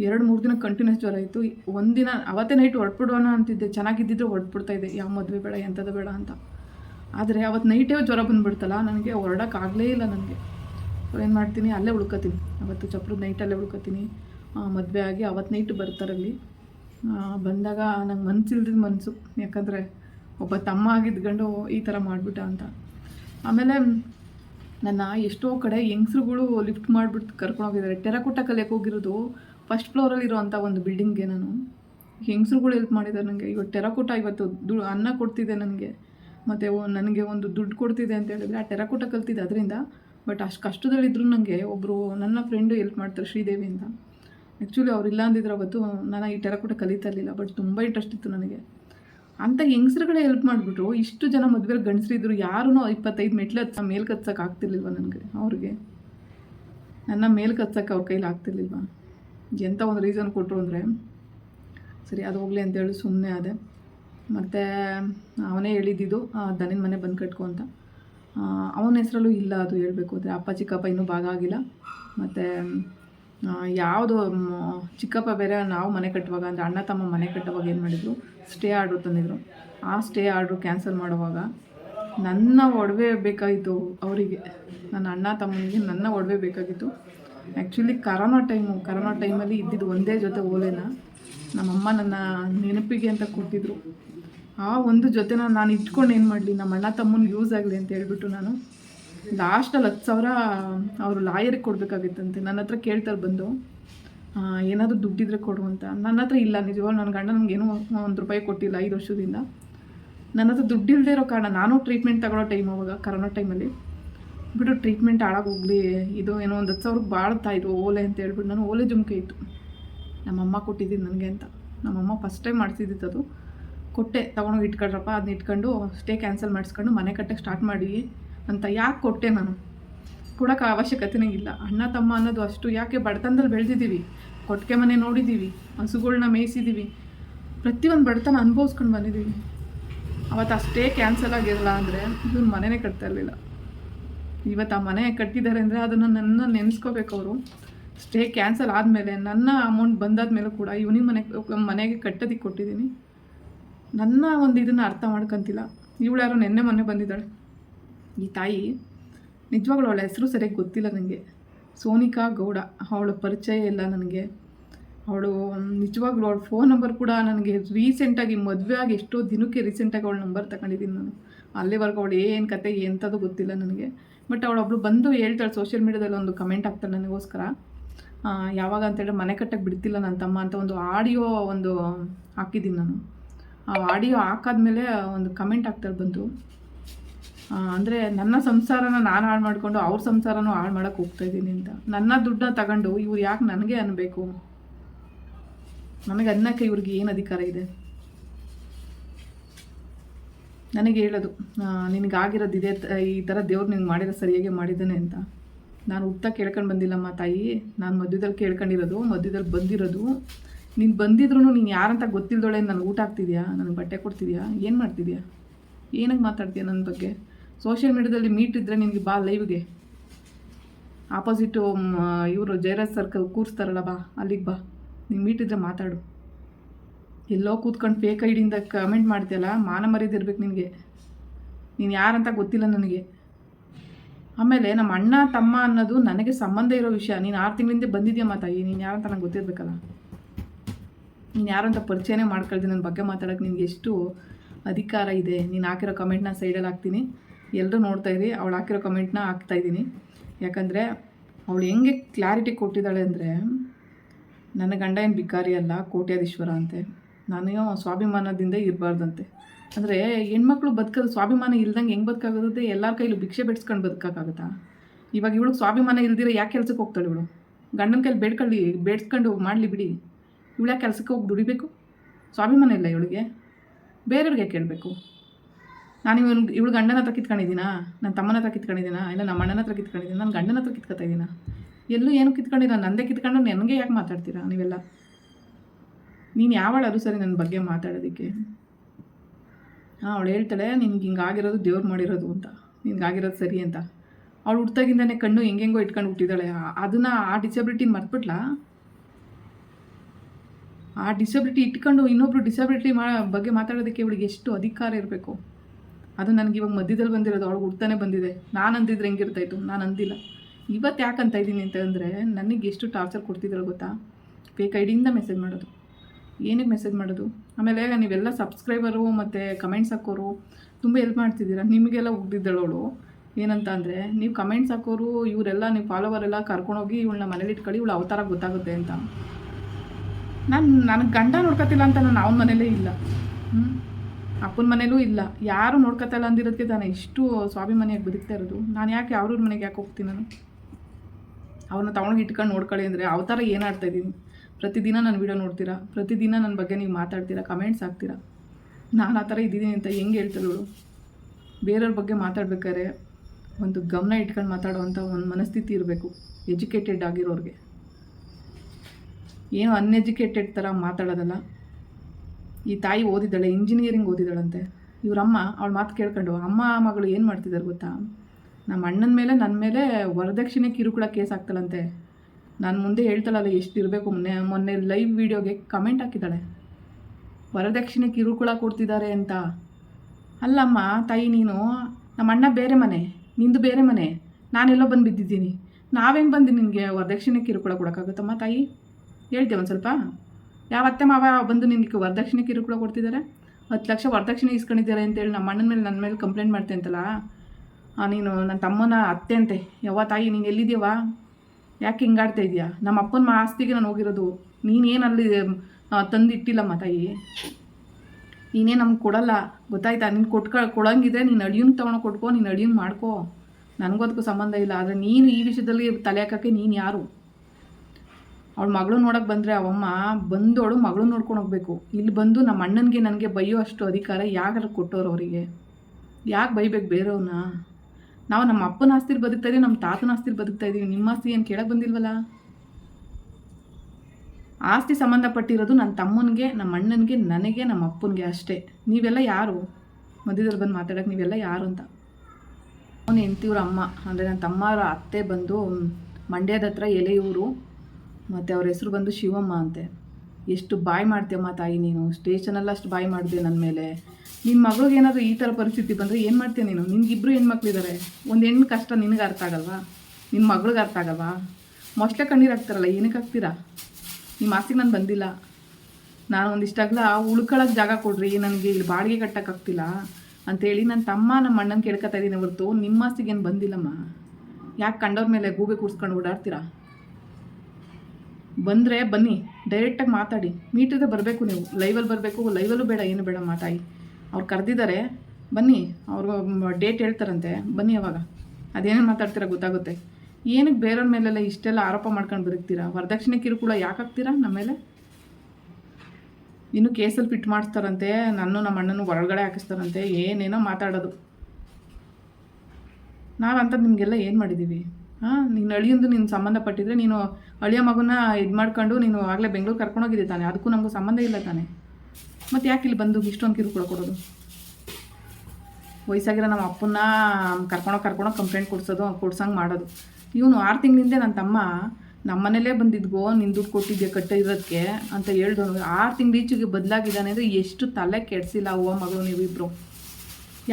ಎರಡು, ಮೂರು ದಿನ ಕಂಟಿನ್ಯೂಸ್ ಜ್ವರ ಇತ್ತು. ಒಂದಿನ ಅವತ್ತೇ ನೈಟ್ ಹೊಡ್ಬಿಡೋಣ ಅಂತಿದ್ದೆ. ಚೆನ್ನಾಗಿದ್ದಿದ್ರೆ ಹೊಡ್ಬಿಡ್ತಾ ಇದ್ದೆ. ಯಾವ ಮದುವೆ ಬೇಡ, ಎಂಥದ್ದು ಬೇಡ ಅಂತ. ಆದರೆ ಅವತ್ತು ನೈಟೇ ಜ್ವರ ಬಂದುಬಿಡ್ತಲ್ಲ, ನನಗೆ ಹೊರಡೋಕ್ಕಾಗಲೇ ಇಲ್ಲ ನನಗೆ. ಏನು ಮಾಡ್ತೀನಿ? ಅಲ್ಲೇ ಉಳ್ಕೊತೀನಿ. ಅವತ್ತು ಚಪ್ರದ ನೈಟಲ್ಲೇ ಉಳ್ಕೊತೀನಿ. ಮದುವೆ ಆಗಿ ಅವತ್ತು ನೈಟ್ ಬರ್ತಾರಲ್ಲಿ ಬಂದಾಗ ನಂಗೆ ಮನ್ಸಿಲ್ದಿದ್ದು ಮನಸ್ಸು ಯಾಕಂದರೆ ಒಬ್ಬ ತಮ್ಮ ಆಗಿದ್ಕೊಂಡು ಈ ಥರ ಮಾಡಿಬಿಟ್ಟ ಅಂತ. ಆಮೇಲೆ ನನ್ನ ಎಷ್ಟೋ ಕಡೆ ಹೆಂಗಸ್ರುಗಳು ಲಿಫ್ಟ್ ಮಾಡಿಬಿಟ್ಟು ಕರ್ಕೊಂಡು ಹೋಗಿದ್ದಾರೆ ಟೆರಕೋಟ ಕಲಿಯಕ್ಕೆ ಹೋಗಿರೋದು ಫಸ್ಟ್ ಫ್ಲೋರಲ್ಲಿ ಇರೋವಂಥ ಒಂದು ಬಿಲ್ಡಿಂಗ್ಗೆ ನಾನು. ಹೆಂಗಸ್ರುಗಳು ಹೆಲ್ಪ್ ಮಾಡಿದ್ದಾರೆ ನನಗೆ ಇವತ್ತು ಟೆರಕೋಟ ಇವತ್ತು ದು, ಅನ್ನ ಕೊಡ್ತಿದೆ ನನಗೆ. ಮತ್ತು ನನಗೆ ಒಂದು ದುಡ್ಡು ಕೊಡ್ತಿದೆ ಅಂತ ಹೇಳಿದ್ರೆ ಆ ಟೆರಕೋಟ ಕಲ್ತಿದೆ ಅದರಿಂದ. ಬಟ್ ಅಷ್ಟು ಕಷ್ಟದಲ್ಲಿದ್ದರೂ ನನಗೆ ಒಬ್ಬರು ನನ್ನ ಫ್ರೆಂಡು ಹೆಲ್ಪ್ ಮಾಡ್ತಾರೆ ಶ್ರೀದೇವಿ ಅಂತ. ಆ್ಯಕ್ಚುಲಿ ಅವ್ರು ಇಲ್ಲ ಅಂದಿದ್ರೆ ಅವತ್ತು ನಾನು ಈ ಟೆರಕೋಟ ಕಲಿತಾ ಇರಲಿಲ್ಲ. ಬಟ್ ತುಂಬ ಇಂಟ್ರೆಸ್ಟ್ ಇತ್ತು ನನಗೆ. ಅಂಥ ಹೆಂಗಸ್ರುಗಳೇ ಹೆಲ್ಪ್ ಮಾಡಿಬಿಟ್ರು. ಇಷ್ಟು ಜನ ಮದುವೆ ಗಂಡಸ್ರಿದ್ರು. ಯಾರೂ ಇಪ್ಪತ್ತೈದು ಮೆಟ್ಲು ಹತ್ತ ಮೇಲೆ ಕತ್ಸಕ್ಕೆ ಆಗ್ತಿರ್ಲಿಲ್ವ ನನಗೆ, ಅವ್ರಿಗೆ? ನನ್ನ ಮೇಲೆ ಕತ್ಸಕ್ಕೆ ಅವ್ರ ಕೈಲಿ ಆಗ್ತಿರ್ಲಿಲ್ವ? ಎಂಥ ಒಂದು ರೀಸನ್ ಕೊಟ್ಟರು ಅಂದರೆ, ಸರಿ ಅದು ಹೋಗಲಿ ಅಂತೇಳಿ ಸುಮ್ಮನೆ ಅದೇ ಮತ್ತು ಅವನೇ ಹೇಳಿದ್ದಿದ್ದು ದನಿನ ಮನೆ ಬಂದು ಕಟ್ಕೊ ಅಂತ. ಅವನ ಹೆಸರಲ್ಲೂ ಇಲ್ಲ ಅದು ಹೇಳಬೇಕು ಅಂದರೆ. ಅಪ್ಪ, ಚಿಕ್ಕಪ್ಪ ಇನ್ನೂ ಭಾಗ ಆಗಿಲ್ಲ. ಮತ್ತು ಯಾವುದು ಚಿಕ್ಕಪ್ಪ ಬೇರೆ ನಾವು ಮನೆ ಕಟ್ಟುವಾಗ ಅಂದರೆ ಅಣ್ಣ ತಮ್ಮ ಮನೆ ಕಟ್ಟುವಾಗ ಏನು ಮಾಡಿದರು? ಸ್ಟೇ ಆರ್ಡ್ರ್ ತಂದಿದ್ರು. ಆ ಸ್ಟೇ ಆರ್ಡ್ರು ಕ್ಯಾನ್ಸಲ್ ಮಾಡುವಾಗ ನನ್ನ ಒಡವೆ ಬೇಕಾಗಿತ್ತು ಅವರಿಗೆ. ನನ್ನ ಅಣ್ಣ ತಮ್ಮನಿಗೆ ನನ್ನ ಒಡವೆ ಬೇಕಾಗಿತ್ತು. ಆ್ಯಕ್ಚುಲಿ ಕರೋನಾ ಟೈಮು ಕರೋನಾ ಟೈಮಲ್ಲಿ ಇದ್ದಿದ್ದು ಒಂದೇ ಜೊತೆ ಓಲೆನ. ನಮ್ಮಮ್ಮ ನನ್ನ ನೆನಪಿಗೆ ಅಂತ ಕೊಟ್ಟಿದ್ರು ಆ ಒಂದು ಜೊತೆನ ನಾನು ಇಟ್ಕೊಂಡು ಏನು ಮಾಡಲಿ? ನಮ್ಮ ಅಣ್ಣ ತಮ್ಮನಿಗೆ ಯೂಸ್ ಆಗಲಿ ಅಂತ ಹೇಳ್ಬಿಟ್ಟು ನಾನು ಲಾಸ್ಟಲ್ಲಿ ಹತ್ತು ಸಾವಿರ ಅವರು ಲಾಯರಿಗೆ ಕೊಡಬೇಕಾಗಿತ್ತಂತೆ. ನನ್ನ ಹತ್ರ ಕೇಳ್ತಾರೆ ಬಂದು. ಏನಾದರೂ ದುಡ್ಡಿದ್ರೆ ಕೊಡು ಅಂತ. ನನ್ನ ಹತ್ರ ಇಲ್ಲ, ನಿಜವಾಗ್ಲೂ ನನ್ನ ಗಂಡ ನನಗೇನೂ ಒಂದು ರೂಪಾಯಿ ಕೊಟ್ಟಿಲ್ಲ, ಐದು ವರ್ಷದಿಂದ. ನನ್ನ ಹತ್ರ ದುಡ್ಡು ಇಲ್ಲದೆ ಇರೋ ಕಾರಣ ನಾನು ಟ್ರೀಟ್ಮೆಂಟ್ ತಗೊಳ್ಳೋ ಟೈಮ್ ಅವಾಗ ಕರೋನಾ ಟೈಮಲ್ಲಿ ಬಿಡು ಟ್ರೀಟ್ಮೆಂಟ್ ಹಾಳಾಗೋಗ್ಲಿ ಇದು ಏನೋ ಒಂದು ಹತ್ತು ಸಾವಿರಕ್ಕೆ ಬಾಳ್ತಾ ಇದ್ರು ಓಲೆ ಅಂತ ಹೇಳ್ಬಿಟ್ಟು ನಾನು ಓಲೆ ಜುಮ್ಕೆ ಇತ್ತು. ನಮ್ಮಮ್ಮ ಕೊಟ್ಟಿದ್ದೀನಿ ನನಗೆ ಅಂತ. ನಮ್ಮಮ್ಮ ಫಸ್ಟ್ ಟೈಮ್ ಮಾಡಿಸಿದ್ದಿತ್ತು ಅದು. ಕೊಟ್ಟೆ, ತೊಗೊಂಡೋಗಿ ಇಟ್ಕೊಳ್ರಪ್ಪ ಅದನ್ನ ಇಟ್ಕೊಂಡು ಸ್ಟೇ ಕ್ಯಾನ್ಸಲ್ ಮಾಡಿಸ್ಕೊಂಡು ಮನೆ ಕಟ್ಟಕ್ಕೆ ಸ್ಟಾರ್ಟ್ ಮಾಡಿ ಅಂತ. ಯಾಕೆ ಕೊಟ್ಟೆ ನಾನು? ಕೊಡೋಕೆ ಅವಶ್ಯಕತೆನೇ ಇಲ್ಲ. ಅಣ್ಣ, ತಮ್ಮ ಅನ್ನೋದು ಅಷ್ಟು ಯಾಕೆ ಬಡತನದಲ್ಲಿ ಬೆಳೆದಿದ್ದೀವಿ? ಕೊಟ್ಟಿಗೆ ಮನೆ ನೋಡಿದ್ದೀವಿ, ಹಸುಗಳ್ನ ಮೇಯಿಸಿದ್ದೀವಿ. ಪ್ರತಿಯೊಂದು ಬಡತನ ಅನುಭವಿಸ್ಕೊಂಡು ಬಂದಿದ್ದೀವಿ. ಅವತ್ತು ಅಷ್ಟೇ ಕ್ಯಾನ್ಸಲ್ ಆಗಿರಲ್ಲ ಅಂದರೆ ಇದು ಮನೆನೇ ಕಟ್ತಾ ಇರಲಿಲ್ಲ. ಇವತ್ತು ಆ ಮನೆ ಕಟ್ಟಿದ್ದಾರೆ ಅಂದರೆ ಅದನ್ನು ನನ್ನ ನೆನೆಸ್ಕೋಬೇಕು ಅವರು. ಸ್ಟೇ ಕ್ಯಾನ್ಸಲ್ ಆದಮೇಲೆ ನನ್ನ ಅಮೌಂಟ್ ಬಂದಾದ್ಮೇಲೆ ಕೂಡ ಇವನಿಗೆ ಮನೆ, ಮನೆಗೆ ಕಟ್ಟೋದಕ್ಕೆ ಕೊಟ್ಟಿದ್ದೀನಿ. ನನ್ನ ಒಂದು ಇದನ್ನು ಅರ್ಥ ಮಾಡ್ಕೊಂತಿಲ್ಲ. ಇವಳು ಯಾರೋ ನೆನ್ನೆ ಮೊನ್ನೆ ಬಂದಿದ್ದಾಳೆ. ಈ ತಾಯಿ ನಿಜವಾಗ್ಲೂ ಅವಳ ಹೆಸರು ಸರಿಯಾಗಿ ಗೊತ್ತಿಲ್ಲ ನನಗೆ ಸೋನಿಕಾ ಗೌಡ, ಅವಳ ಪರಿಚಯ ಇಲ್ಲ ನನಗೆ. ಅವಳು, ನಿಜವಾಗ್ಲೂ ಅವಳ ಫೋನ್ ನಂಬರ್ ಕೂಡ ನನಗೆ ರೀಸೆಂಟಾಗಿ ಮದುವೆ ಆಗಿ ಎಷ್ಟೋ ದಿನಕ್ಕೆ ರೀಸೆಂಟಾಗಿ ಅವಳ ನಂಬರ್ ತಗೊಂಡಿದ್ದೀನಿ ನಾನು. ಅಲ್ಲಿವರೆಗೂ ಅವಳು ಏನು ಕತೆ ಎಂಥದ್ದು ಗೊತ್ತಿಲ್ಲ ನನಗೆ. ಬಟ್ ಅವಳೊಬ್ಳು ಬಂದು ಹೇಳ್ತಾಳೆ ಸೋಷಿಯಲ್ ಮೀಡ್ಯಾದಲ್ಲಿ ಒಂದು ಕಮೆಂಟ್ ಹಾಕ್ತಾಳೆ ನನಗೋಸ್ಕರ. ಯಾವಾಗ ಅಂತೇಳಿ ಮನೆ ಕಟ್ಟಕ್ಕೆ ಬಿಡ್ತಿಲ್ಲ ನನ್ನ ತಮ್ಮ ಅಂತ ಒಂದು ಆಡಿಯೋ ಒಂದು ಹಾಕಿದ್ದೀನಿ ನಾನು. ಆ ಆಡಿಯೋ ಹಾಕಾದ್ಮೇಲೆ ಒಂದು ಕಮೆಂಟ್ ಹಾಕ್ತಾಳೆ ಬಂತು ಅಂದರೆ ನನ್ನ ಸಂಸಾರನ ನಾನು ಹಾಳು ಮಾಡಿಕೊಂಡು ಅವ್ರ ಸಂಸಾರನೂ ಹಾಳು ಮಾಡೋಕ್ಕೆ ಹೋಗ್ತಾ ಇದ್ದೀನಿ ಅಂತ. ನನ್ನ ದುಡ್ಡನ್ನ ತಗೊಂಡು ಇವ್ರು ಯಾಕೆ ನನಗೆ ಅನ್ನಬೇಕು ನನಗೆ ಅನ್ನಕ್ಕೆ ಇವ್ರಿಗೆ ಏನು ಅಧಿಕಾರ ಇದೆ? ನನಗೆ ಹೇಳೋದು ನಿನಗಾಗಿರೋದು ಇದೆ ಈ ಥರ ದೇವ್ರು ನಿನಗೆ ಮಾಡಿರೋ ಸರಿಯಾಗಿ ಮಾಡಿದ್ದಾನೆ ಅಂತ. ನಾನು ಹುಟ್ಟ ಕೇಳ್ಕೊಂಡು ಬಂದಿಲ್ಲಮ್ಮ ತಾಯಿ. ನಾನು ಮಧ್ಯದಲ್ಲಿ ಕೇಳ್ಕೊಂಡಿರೋದು ಮಧ್ಯದಲ್ಲಿ ಬಂದಿರೋದು. ನೀನು ಬಂದಿದ್ರು ನೀನು ಯಾರಂತ ಗೊತ್ತಿಲ್ದೊಳೆ ನನಗೆ ಊಟ ಆಗ್ತಿದ್ಯಾ ನನಗೆ ಬಟ್ಟೆ ಕೊಡ್ತಿದ್ಯಾ? ಏನು ಮಾಡ್ತಿದ್ಯಾ? ಏನಕ್ಕೆ ಮಾತಾಡ್ತೀಯ ನನ್ನ ಬಗ್ಗೆ? ಸೋಷಿಯಲ್ ಮೀಡ್ಯಾದಲ್ಲಿ ಮೀಟ್ ಇದ್ದರೆ ನಿನಗೆ ಬಾ ಲೈವ್ಗೆ ಆಪೋಸಿಟು ಇವರು ಜಯರಾಜ್ ಸರ್ಕಲ್ ಕೂರಿಸ್ತಾರಲ್ಲ ಬಾ, ಅಲ್ಲಿಗೆ ಬಾ. ನೀನು ಮೀಟ್ ಇದ್ದರೆ ಮಾತಾಡು. ಎಲ್ಲೋ ಕೂತ್ಕೊಂಡು ಫೇಕ್ ಐಡಿಯಿಂದ ಕಮೆಂಟ್ ಮಾಡ್ತೀಯಲ್ಲ, ಮಾನ ಮರ್ಯಾದಿರ್ಬೇಕು ನಿನಗೆ. ನೀನು ಯಾರಂತ ಗೊತ್ತಿಲ್ಲ ನನಗೆ. ಆಮೇಲೆ ನಮ್ಮ ಅಣ್ಣ, ತಮ್ಮ ಅನ್ನೋದು ನನಗೆ ಸಂಬಂಧ ಇರೋ ವಿಷಯ. ನೀನು ಆರು ತಿಂಗಳಿಂದ ಬಂದಿದ್ಯಾ ಮಾತಾಯಿ ನೀನು ಯಾರಂತ ನಂಗೆ ಗೊತ್ತಿರಬೇಕಲ್ಲ. ನೀನು ಯಾರಂತ ಪರಿಚಯನೇ ಮಾಡ್ಕೊಳ್ತೀನಿ ನನ್ನ ಬಗ್ಗೆ ಮಾತಾಡೋಕ್ಕೆ ನಿನಗೆ ಎಷ್ಟು ಅಧಿಕಾರ ಇದೆ. ನೀನು ಹಾಕಿರೋ ಕಮೆಂಟ್ನ ಸೈಡಲ್ಲಿ ಹಾಕ್ತೀನಿ. ಎಲ್ಲರೂ ನೋಡ್ತಾ ಇದ್ದೀವಿ ಅವಳು ಹಾಕಿರೋ ಕಮೆಂಟ್ನ ಹಾಕ್ತಾ ಇದ್ದೀನಿ. ಯಾಕಂದರೆ ಅವಳು ಹೆಂಗೆ ಕ್ಲಾರಿಟಿ ಕೊಟ್ಟಿದ್ದಾಳೆ ಅಂದರೆ, ನನ್ನ ಗಂಡ ಏನು ಬಿಕಾರಿ ಅಲ್ಲ, ಕೋಟ್ಯಾಧೀಶ್ವರ ಅಂತೆ. ನಾನು ಸ್ವಾಭಿಮಾನದಿಂದ ಇರಬಾರ್ದಂತೆ. ಅಂದರೆ ಹೆಣ್ಮಕ್ಳು ಬದುಕೋದು ಸ್ವಾಭಿಮಾನ ಇಲ್ದಂಗೆ ಹೆಂಗೆ ಬದುಕಾಗುತ್ತೆ ಎಲ್ಲರ ಕೈಲೂ ಭಿಕ್ಷೆ ಬೆಡ್ಸ್ಕೊಂಡು ಬದುಕೋಕ್ಕಾಗುತ್ತಾ? ಇವಾಗ ಇವಳು ಸ್ವಾಭಿಮಾನ ಇಲ್ದಿರ ಯಾಕೆ ಕೆಲ್ಸಕ್ಕೆ ಹೋಗ್ತಾಳೆ ಇವಳು? ಗಂಡನ ಕೈಲಿ ಬೇಡ್ಕೊಳ್ಳಿ, ಬೇಡ್ಸ್ಕೊಂಡು ಮಾಡಲಿ ಬಿಡಿ. ಇವಳು ಯಾಕೆ ಕೆಲಸಕ್ಕೆ ಹೋಗಿ ದುಡಿಬೇಕು? ಸ್ವಾಭಿಮಾನ ಇಲ್ಲ ಇವಳಿಗೆ. ಬೇರೆಯವ್ರಿಗೆ ಕೇಳಬೇಕು ನಾನು ಇವಳು ಇವಳು ಗಂಡನ ಹತ್ರ ಕಿತ್ಕೊಂಡಿದ್ದೀನಾ? ನನ್ನ ತಮ್ಮನ ಹತ್ರ ಕಿತ್ಕೊಂಡಿದ್ದೀನಾ? ಇಲ್ಲ ನಮ್ಮ ಅಣ್ಣನ ಹತ್ರ ಕಿತ್ಕೊಂಡಿದ್ದೀನಿ? ನನ್ನ ಗಂಡನ ಹತ್ರ ಕಿತ್ಕೊತಾ ಇದ್ದೀನಾ ಎಲ್ಲೂ ಏನು ಕಿತ್ಕೊಂಡಿಲ್ಲ, ನಂದೇ ಕಿತ್ಕೊಂಡು ನನಗೆ ಯಾಕೆ ಮಾತಾಡ್ತೀರಾ ನೀವೆಲ್ಲ? ನೀನು ಯಾವಳದು ಸರಿ ನನ್ನ ಬಗ್ಗೆ ಮಾತಾಡೋದಕ್ಕೆ. ಹಾಂ, ಅವಳು ಹೇಳ್ತಾಳೆ, ನಿನ್ಗೆ ಹಿಂಗಾಗಿರೋದು ದೇವ್ರು ಮಾಡಿರೋದು ಅಂತ. ನಿನ್ಗಾಗಿರೋದು ಸರಿ ಅಂತ. ಅವಳು ಹುಟ್ಟಾಗಿಂದನೇ ಕಣ್ಣು ಹೆಂಗೆಂಗೋ ಇಟ್ಕೊಂಡು ಹುಟ್ಟಿದ್ದಾಳೆ ಅದನ್ನ ಆ ಡಿಸಬಿಲಿಟಿನ ಮರ್ತ್ಬಿಟ್ಲಾ? ಆ ಡಿಸಬಿಲಿಟಿ ಇಟ್ಕೊಂಡು ಇನ್ನೊಬ್ರು ಡಿಸಬಿಲಿಟಿ ಮಾ, ಬಗ್ಗೆ ಮಾತಾಡೋದಕ್ಕೆ ಇವಳಿಗೆ ಎಷ್ಟು ಅಧಿಕಾರ ಇರಬೇಕು? ಅದು ನನಗೆ ಇವಾಗ ಮಧ್ಯದಲ್ಲಿ ಬಂದಿರೋದು, ಅವಳು ಹುಡ್ತಾನೆ ಬಂದಿದೆ. ನಾನು ಅಂದಿದ್ರೆ ಹೆಂಗಿರ್ತಾಯಿತ್ತು ನಾನು ಅಂದಿಲ್ಲ ಇವತ್ತು ಯಾಕೆ ಅಂತ ಇದ್ದೀನಿ ಅಂತಂದರೆ ನನಗೆ ಎಷ್ಟು ಟಾರ್ಚರ್ ಕೊಡ್ತಿದ್ದಾಳೆ ಗೊತ್ತಾ? ಫೇಕ್ ಐಡಿಯಿಂದ ಮೆಸೇಜ್ ಮಾಡೋದು. ಏನಕ್ಕೆ ಮೆಸೇಜ್ ಮಾಡೋದು? ಆಮೇಲೆ ನೀವೆಲ್ಲ ಸಬ್ಸ್ಕ್ರೈಬರು ಮತ್ತು ಕಮೆಂಟ್ಸ್ ಹಾಕೋರು, ತುಂಬ ಹೆಲ್ಪ್ ಮಾಡ್ತಿದ್ದೀರಾ? ನಿಮಗೆಲ್ಲ ಹೋಗ್ದಿದ್ದಳವಳು ಏನಂತ ಅಂದರೆ, ನೀವು ಕಮೆಂಟ್ಸ್ ಹಾಕೋರು, ಇವರೆಲ್ಲ ನೀವು ಫಾಲೋವರ್ ಎಲ್ಲ ಕರ್ಕೊಂಡೋಗಿ ಇವಳನ್ನ ಮನೇಲಿ ಇಟ್ಕೊಳ್ಳಿ, ಇವಳು ಅವತಾರ ಗೊತ್ತಾಗುತ್ತೆ ಅಂತ. ನಾನು ನನಗೆ ಗಂಡ ನೋಡ್ಕೊತಿಲ್ಲ ಅಂತ ನಾನು ಅವನ ಮನೇಲೇ ಇಲ್ಲ. ಹ್ಞೂ ಅಪ್ಪನ ಮನೇಲೂ ಇಲ್ಲ. ಯಾರು ನೋಡ್ಕೊತಲ್ಲ ಅಂದಿರೋದಕ್ಕೆ ನಾನು ಇಷ್ಟು ಸ್ವಾಭಿಮಾನಿಯಾಗಿ ಬದುಕ್ತಾ ಇರೋದು. ನಾನು ಯಾಕೆ ಅವ್ರ ಮನೆಗೆ ಯಾಕೆ ಹೋಗ್ತೀನಿ ನಾನು? ಅವ್ರನ್ನ ತಗೊಂಡು ಇಟ್ಕೊಂಡು ನೋಡ್ಕೊಳ್ಳಿ ಅಂದರೆ ಅವತಾರ ಏನು ಆಡ್ತಾ ಇದ್ದೀನಿ? ಪ್ರತಿದಿನ ನನ್ನ ವಿಡಿಯೋ ನೋಡ್ತೀರಾ? ಪ್ರತಿದಿನ ನನ್ನ ಬಗ್ಗೆ ನೀವು ಮಾತಾಡ್ತೀರಾ? ಕಮೆಂಟ್ಸ್ ಹಾಕ್ತೀರಾ? ನಾನು ಆ ಥರ ಇದ್ದೀನಿ ಅಂತ ಹೆಂಗೆ ಹೇಳ್ತಾಳು ಬೇರೆಯವ್ರ ಬಗ್ಗೆ ಮಾತಾಡ್ಬೇಕಾದ್ರೆ ಒಂದು ಗಮನ ಇಟ್ಕೊಂಡು ಮಾತಾಡುವಂಥ ಒಂದು ಮನಸ್ಥಿತಿ ಇರಬೇಕು. ಎಜುಕೇಟೆಡ್ ಆಗಿರೋರಿಗೆ. ಏನು ಅನ್ಎಜುಕೇಟೆಡ್ ಥರ ಮಾತಾಡೋದಲ್ಲ. ಈ ತಾಯಿ ಓದಿದ್ದಾಳೆ ಇಂಜಿನಿಯರಿಂಗ್ ಓದಿದ್ದಾಳಂತೆ. ಇವರಮ್ಮ, ಅವಳ ಮಾತು ಕೇಳ್ಕೊಂಡು, ಅಮ್ಮ, ಮಗಳು ಏನು ಮಾಡ್ತಿದ್ದಾರೆ ಗೊತ್ತಾ? ನಮ್ಮ ಅಣ್ಣನ ಮೇಲೆ ನನ್ನ ಮೇಲೆ ವರದಕ್ಷಿಣೆ ಕಿರುಕುಳ ಕೇಸ್ ಆಗ್ತಾಳಂತೆ. ನಾನು ಮುಂದೆ ಹೇಳ್ತಾಳಲ್ಲ, ಎಷ್ಟು ಇರಬೇಕು ಮೊನ್ನೆ ಮೊನ್ನೆ ಲೈವ್ ವಿಡಿಯೋಗೆ ಕಮೆಂಟ್ ಹಾಕಿದ್ದಾಳೆ. ವರದಕ್ಷಿಣೆ ಕಿರುಕುಳ ಕೊಡ್ತಿದ್ದಾರೆ ಅಂತ. ಅಲ್ಲಮ್ಮ, ತಾಯಿ ನೀನು ನಮ್ಮ ಅಣ್ಣ ಬೇರೆ ಮನೆ, ನಿಂದು ಬೇರೆ ಮನೆ. ನಾನೆಲ್ಲೋ ಬಂದು ಬಿದ್ದಿದ್ದೀನಿ. ನಾವೇನು ಬಂದು ನಿನಗೆ ವರದಕ್ಷಿಣೆ ಕಿರುಕುಳ ಕೊಡೋಕ್ಕಾಗುತ್ತಮ್ಮ ತಾಯಿ? ಹೇಳ್ತೀವಿ ಒಂದು ಸ್ವಲ್ಪ? ಯಾವ ಅತ್ತೆ ಮಾವ ಬಂದು ನಿನಗೆ ವರದಕ್ಷಿಣೆ ಕಿರುಕುಳ ಕೊಡ್ತಿದ್ದಾರೆ ಹತ್ತು ಲಕ್ಷ ವರದಕ್ಷಿಣೆ ಇಸ್ಕೊಂಡಿದ್ದಾರೆ ಅಂತೇಳಿ ನಮ್ಮ ಅಣ್ಣನ ಮೇಲೆ ನನ್ನ ಮೇಲೆ ಕಂಪ್ಲೇಂಟ್ ಮಾಡ್ತೆ ಅಂತಲ್ಲ? ನೀನು ನನ್ನ ತಮ್ಮನ ಅತ್ತೆ ಅಂತೆ. ಯಾವ ತಾಯಿ ನೀನು ಎಲ್ಲಿದ್ದೀವಾ ಯಾಕೆ ಹಿಂಗಾಡ್ತಾ ಇದೆಯಾ? ನಮ್ಮ ಅಪ್ಪನ ಆಸ್ತಿಗೆ ನಾನು ಹೋಗಿರೋದು. ನೀನೇನು ಅಲ್ಲಿ ಆ, ತಂದು ಇಟ್ಟಿಲ್ಲಮ್ಮ ತಾಯಿ? ನೀನೇ ನಮ್ಗೆ ಕೊಡಲ್ಲ. ಗೊತ್ತಾಯ್ತಾ? ನೀನು ಕೊಟ್ಕ ಕೊಡಂಗಿದ್ರೆ ನೀನು ಅಡಿಯನ್ ತೊಗೊಂಡು ಕೊಟ್ಕೋ ನೀನು ಅಡಿಯನ್ ಮಾಡ್ಕೋ. ನನಗೂ ಅದಕ್ಕೂ ಸಂಬಂಧ ಇಲ್ಲ. ಆದರೆ ನೀನು ಈ ವಿಷಯದಲ್ಲಿ ತಲೆ ಹಾಕೋಕ್ಕೆ ನೀನು ಯಾರು? ಅವಳ ಮಗಳು ನೋಡೋಕೆ ಬಂದರೆ ಅವಮ್ಮ ಬಂದವಳು ಮಗಳು ನೋಡ್ಕೊಂಡು ಹೋಗ್ಬೇಕು. ಇಲ್ಲಿ ಬಂದು ನಮ್ಮ ಅಣ್ಣನಿಗೆ ನನಗೆ ಬೈಯೋ ಅಷ್ಟು ಅಧಿಕಾರ ಯಾರು ಕೊಟ್ಟೋರು ಅವರಿಗೆ? ಯಾಕೆ ಬೈಬೇಕು ಬೇರೆಯವ್ರನ್ನ ನಾವು ನಮ್ಮ ಅಪ್ಪನ ಆಸ್ತಿಲಿ ಬದುಕ್ತಾ ಇದೀವಿ ನಮ್ಮ ತಾತನ ಆಸ್ತಿಲಿ ಬದುಕ್ತಾ ಇದ್ದೀವಿ ನಿಮ್ಮ ಆಸ್ತಿ ಏನು ಕೇಳಕ್ಕೆ ಬಂದಿಲ್ವಲ್ಲ? ಆಸ್ತಿ ಸಂಬಂಧಪಟ್ಟಿರೋದು ನನ್ನ ತಮ್ಮನಿಗೆ ನಮ್ಮ ಅಣ್ಣನಿಗೆ, ನನಗೆ ನಮ್ಮ ಅಪ್ಪನಿಗೆ ಅಷ್ಟೇ. ನೀವೆಲ್ಲ ಯಾರು? ಮಧ್ಯದಲ್ಲಿ ಬಂದು ಮಾತಾಡೋಕೆ ನೀವೆಲ್ಲ ಯಾರು ಅಂತ. ಅವನು ಹೆಂಡ್ತಿವ್ರ ಅಮ್ಮ. ಅಂದರೆ ನನ್ನ ತಮ್ಮರ ಅತ್ತೆ ಬಂದು, ಮಂಡ್ಯದ ಹತ್ರ ಎಲೆಯೂರು ಮತ್ತು ಅವ್ರ ಹೆಸರು ಬಂದು ಶಿವಮ್ಮ ಅಂತೆ. ಎಷ್ಟು ಬಾಯ್ ಮಾಡ್ತೀಯಮ್ಮ ತಾಯಿ ನೀನು? ಸ್ಟೇಷನಲ್ಲಿ ಅಷ್ಟು ಬಾಯ್ ಮಾಡಿದೆ ನನ್ನ ಮೇಲೆ. ನಿನ್ನ ಮಗಳಿಗೆ ಏನಾದರೂ ಈ ಥರ ಪರಿಸ್ಥಿತಿ ಬಂದರೆ ಏನು ಮಾಡ್ತೀಯ ನೀನು? ನಿನ್ಗಿಬ್ರು ಹೆಣ್ಮಕ್ಳಿದ್ದಾರೆ ಒಂದು ಹೆಣ್ಣು ಕಷ್ಟ ನಿನಗೆ ಅರ್ಥ ಆಗಲ್ವಾ? ನಿಮ್ಮ ಮಗಳಿಗೆ ಅರ್ಥ ಆಗಲ್ವಾ? ಮೊಸಳೆ ಕಣ್ಣೀರು ಹಾಕ್ತಾರಲ್ಲ ಏನಕ್ಕೆ ಹಾಕ್ತೀರಾ? ನಿಮ್ಮ ಆಸೆಗೆ ನಾನು ಬಂದಿಲ್ಲ. ನಾನು ಒಂದಿಷ್ಟಾಗಲ ಉಳ್ಕೊಳ್ಳೋಕೆ ಜಾಗ ಕೊಡ್ರಿ, ನನಗೆ ಇಲ್ಲಿ ಬಾಡಿಗೆ ಕಟ್ಟೋಕ್ಕಾಗ್ತಿಲ್ಲ ಅಂತೇಳಿ ನನ್ನ ತಮ್ಮ ನಮ್ಮ ಅಣ್ಣನ ಕೇಳ್ಕೊತಾ ಇದ್ದೀನಿ ಹೊರತು ನಿಮ್ಮ ಆಸ್ತಿಗೆ ಏನು ಬಂದಿಲ್ಲಮ್ಮ? ಯಾಕೆ ಕಂಡವ್ರ ಮೇಲೆ ಗೂಬೆ ಕೂರಿಸ್ಕೊಂಡು ಓಡಾಡ್ತೀರಾ? ಬಂದರೆ ಬನ್ನಿ ಡೈರೆಕ್ಟಾಗಿ ಮಾತಾಡಿ. ಮೀಟಿದ್ರೆ ಬರಬೇಕು ನೀವು. ಲೈವಲ್ಲಿ ಬರಬೇಕು ಲೈವಲ್ಲೂ ಬೇಡ, ಏನು ಬೇಡ ಮಾತಾಡಿ. ಅವ್ರು ಕರೆದಿದ್ದಾರೆ ಬನ್ನಿ. ಅವರು ಡೇಟ್ ಹೇಳ್ತಾರಂತೆ, ಬನ್ನಿ ಅವಾಗ. ಅದೇನೇನು ಮಾತಾಡ್ತೀರ ಗೊತ್ತಾಗುತ್ತೆ. ಏನಕ್ಕೆ ಬೇರೆಯವ್ರ ಮೇಲೆಲ್ಲ ಇಷ್ಟೆಲ್ಲ ಆರೋಪ ಮಾಡ್ಕೊಂಡು ಬರುತ್ತೀರಾ ವರದಕ್ಷಿಣೆ ಕಿರುಕುಳ ಯಾಕೆ ಹಾಕ್ತೀರಾ ನಮ್ಮ ಮೇಲೆ? ಇನ್ನು ಕೇಸಲ್ಲಿ ಫಿಟ್ ಮಾಡಿಸ್ತಾರಂತೆ ನಾನು ನಮ್ಮ ಅಣ್ಣನ ಹೊರಗಡೆ ಹಾಕಿಸ್ತಾರಂತೆ, ಏನೇನೋ ಮಾತಾಡೋದು. ನಾವಂತ ನಿಮಗೆಲ್ಲ ಏನು ಮಾಡಿದ್ದೀವಿ ಹಾಂ, ನೀನು ಅಳಿಯಂದು ನಿನ್ನ ಸಂಬಂಧಪಟ್ಟಿದ್ರೆ ನೀನು ಅಳಿಯ ಮಗುನ ಇದು ಮಾಡ್ಕೊಂಡು ನೀನು ಆಗಲೇ ಬೆಂಗಳೂರು ಕರ್ಕೊಂಡೋಗಿದ್ದೆ ತಾನೆ. ಅದಕ್ಕೂ ನಮಗೂ ಸಂಬಂಧ ಇಲ್ಲ ತಾನೆ. ಮತ್ತು ಯಾಕೆ ಇಲ್ಲಿ ಬಂದು ಇಷ್ಟೊಂದು ಕಿರುಕುಳ ಕೊಡೋದು? ವಯಸ್ಸಾಗಿರೋ ನಮ್ಮ ಅಪ್ಪನ ಕರ್ಕೊಂಡೋಗಿ ಕರ್ಕೊಂಡೋಗಿ ಕಂಪ್ಲೇಂಟ್ ಕೊಡ್ಸೋದು, ಕೊಡ್ಸಂಗೆ ಮಾಡೋದು. ಇವನು ಆರು ತಿಂಗಳಿಂದ ನನ್ನ ತಮ್ಮ ನಮ್ಮ ಮನೇಲೇ ಬಂದಿದ್ಗೋ ನಿನ್ನ ದುಡ್ಡು ಕೊಟ್ಟಿದ್ದೆ ಕಟ್ಟ ಇರೋದಕ್ಕೆ ಅಂತ ಹೇಳ್ದವನು. ಆರು ತಿಂಗಳು ಈಚೆಗೆ ಬದಲಾಗಿದ್ದಾನೆ ಅಂದರೆ ಎಷ್ಟು ತಲೆ ಕೆಡಿಸಿಲ್ಲ ಅವ್ವ ಮಗಳು ನೀವಿಬ್ಬರು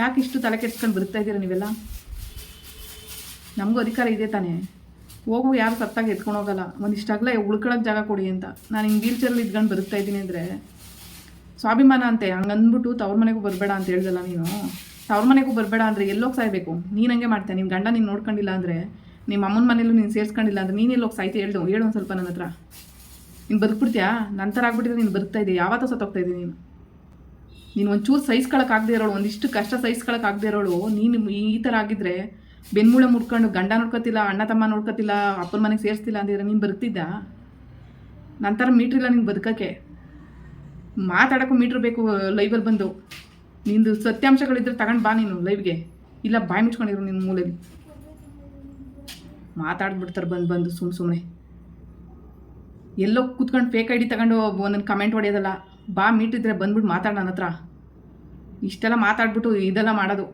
ಯಾಕೆ ಇಷ್ಟು ತಲೆ ಕೆಡ್ಸ್ಕೊಂಡು ಬರ್ತಾ ಇದ್ದೀರಾ ನೀವೆಲ್ಲ? ನಮಗೂ ಅಧಿಕಾರ ಇದೆ ತಾನೇ. ಹೋಗು, ಯಾರು ಸತ್ತಾಗಿ ಎತ್ಕೊಂಡು ಹೋಗಲ್ಲ. ಒಂದಿಷ್ಟಾಗಲೇ ಉಳ್ಕೊಳ್ಳೋಕೆ ಜಾಗ ಕೊಡಿ ಅಂತ. ನಾನು ಹಿಂಗೆ ವೀಲ್ ಚೇರಲ್ಲಿ ಇದ್ಕೊಂಡು ಬದುಕ್ತಾ ಇದ್ದೀನಿ ಅಂದರೆ, ಸ್ವಾಭಿಮಾನ ಅಂತೆ. ಹಂಗಂದ್ಬಿಟ್ಟು ತವ್ರ ಮನೆಗೂ ಬರಬೇಡ ಅಂತ ಹೇಳ್ದಲ್ಲ ನೀನು. ತವ್ರ ಮನೆಗೂ ಬರಬೇಡ ಅಂದರೆ ಎಲ್ಲೋಗಿ ಸಾಯ್ಬೇಕು. ನೀನು ಹಂಗೆ ಮಾಡ್ತೀಯ? ನಿಮ್ಮ ಗಂಡ ನೀನು ನೋಡ್ಕೊಂಡಿಲ್ಲ ಅಂದರೆ ನಿಮ್ಮ ಅಮ್ಮನ ಮನೇಲೂ ನೀನು ಸೇರಿಸ್ಕೊಂಡಿಲ್ಲ ಅಂದರೆ ನೀನು ಎಲ್ಲೋಗಿ ಸಾಯ್ತಿ? ಹೇಳ್ದು. ಹೇಳು ಒಂದು ಸ್ವಲ್ಪ ನನ್ನ ಹತ್ರ. ನೀನು ಬದುಕ್ಬಿಡ್ತೀಯಾ? ನಂತರ ಆಗ್ಬಿಟ್ಟಿದ್ರೆ ನೀನು ಬದುಕ್ತಾ ಇದೆಯಾ? ಯಾವತ್ತೂ ಸತ್ತೋಗ್ತಾ ಇದ್ದೀನಿ ನೀನು? ನೀನು ಒಂಚೂರು ಸಹಿಸ್ಕೊಳಕ್ಕಾಗದೇ ಇರೋಳು. ಒಂದಿಷ್ಟು ಕಷ್ಟ ಸಹಿಸ್ಕೊಳಕ್ಕಾಗದೇ ಇರೋಳು. ನೀನು ಈ ಥರ ಆಗಿದ್ರೆ ಬೆನ್ಮೂಳೆ ಮುಡ್ಕೊಂಡು ಗಂಡ ನೋಡ್ಕೋತಿಲ್ಲ, ಅಣ್ಣ ತಮ್ಮ ನೋಡ್ಕೋತಿಲ್ಲ, ಅಪ್ಪನ ಮನೆಗೆ ಸೇರಿಸ್ತಿಲ್ಲ ಅಂದಿದ್ರೆ ನೀನು ಬರ್ತಿದ್ದ? ನಂತರ ಮೀಟ್ರಿಲ್ಲ ನಿಂಗೆ ಬದುಕೋಕ್ಕೆ. ಮಾತಾಡೋಕ್ಕೂ ಮೀಟ್ರ್ ಬೇಕು ಲೈವಲ್ಲಿ ಬಂದು. ನಿಂದು ಸತ್ಯಾಂಶಗಳಿದ್ರೆ ತಗೊಂಡು ಬಾ ನೀನು ಲೈವ್ಗೆ ಇಲ್ಲ, ಬಾಯಿ ಮುಚ್ಕೊಂಡಿರು ನಿನ್ನ ಮೂಲೆಗೆ ಮಾತಾಡ್ಬಿಡ್ತಾರೆ ಬಂದು ಬಂದು ಸುಮ್ಮ ಸುಮ್ಮನೆ ಎಲ್ಲೋ ಕೂತ್ಕೊಂಡು ಫೇಕ್ ಐ ಡಿ ತಗೊಂಡು ಒಂದೊಂದು ಕಮೆಂಟ್ ಹೊಡೆಯೋದಲ್ಲ. ಬಾ ಮೀಟ್ ಇದ್ರೆ ಬಂದ್ಬಿಟ್ಟು ಮಾತಾಡ ನನ್ನ ಹತ್ರ. ಇಷ್ಟೆಲ್ಲ ಮಾತಾಡ್ಬಿಟ್ಟು ಇದೆಲ್ಲ ಮಾಡೋದು.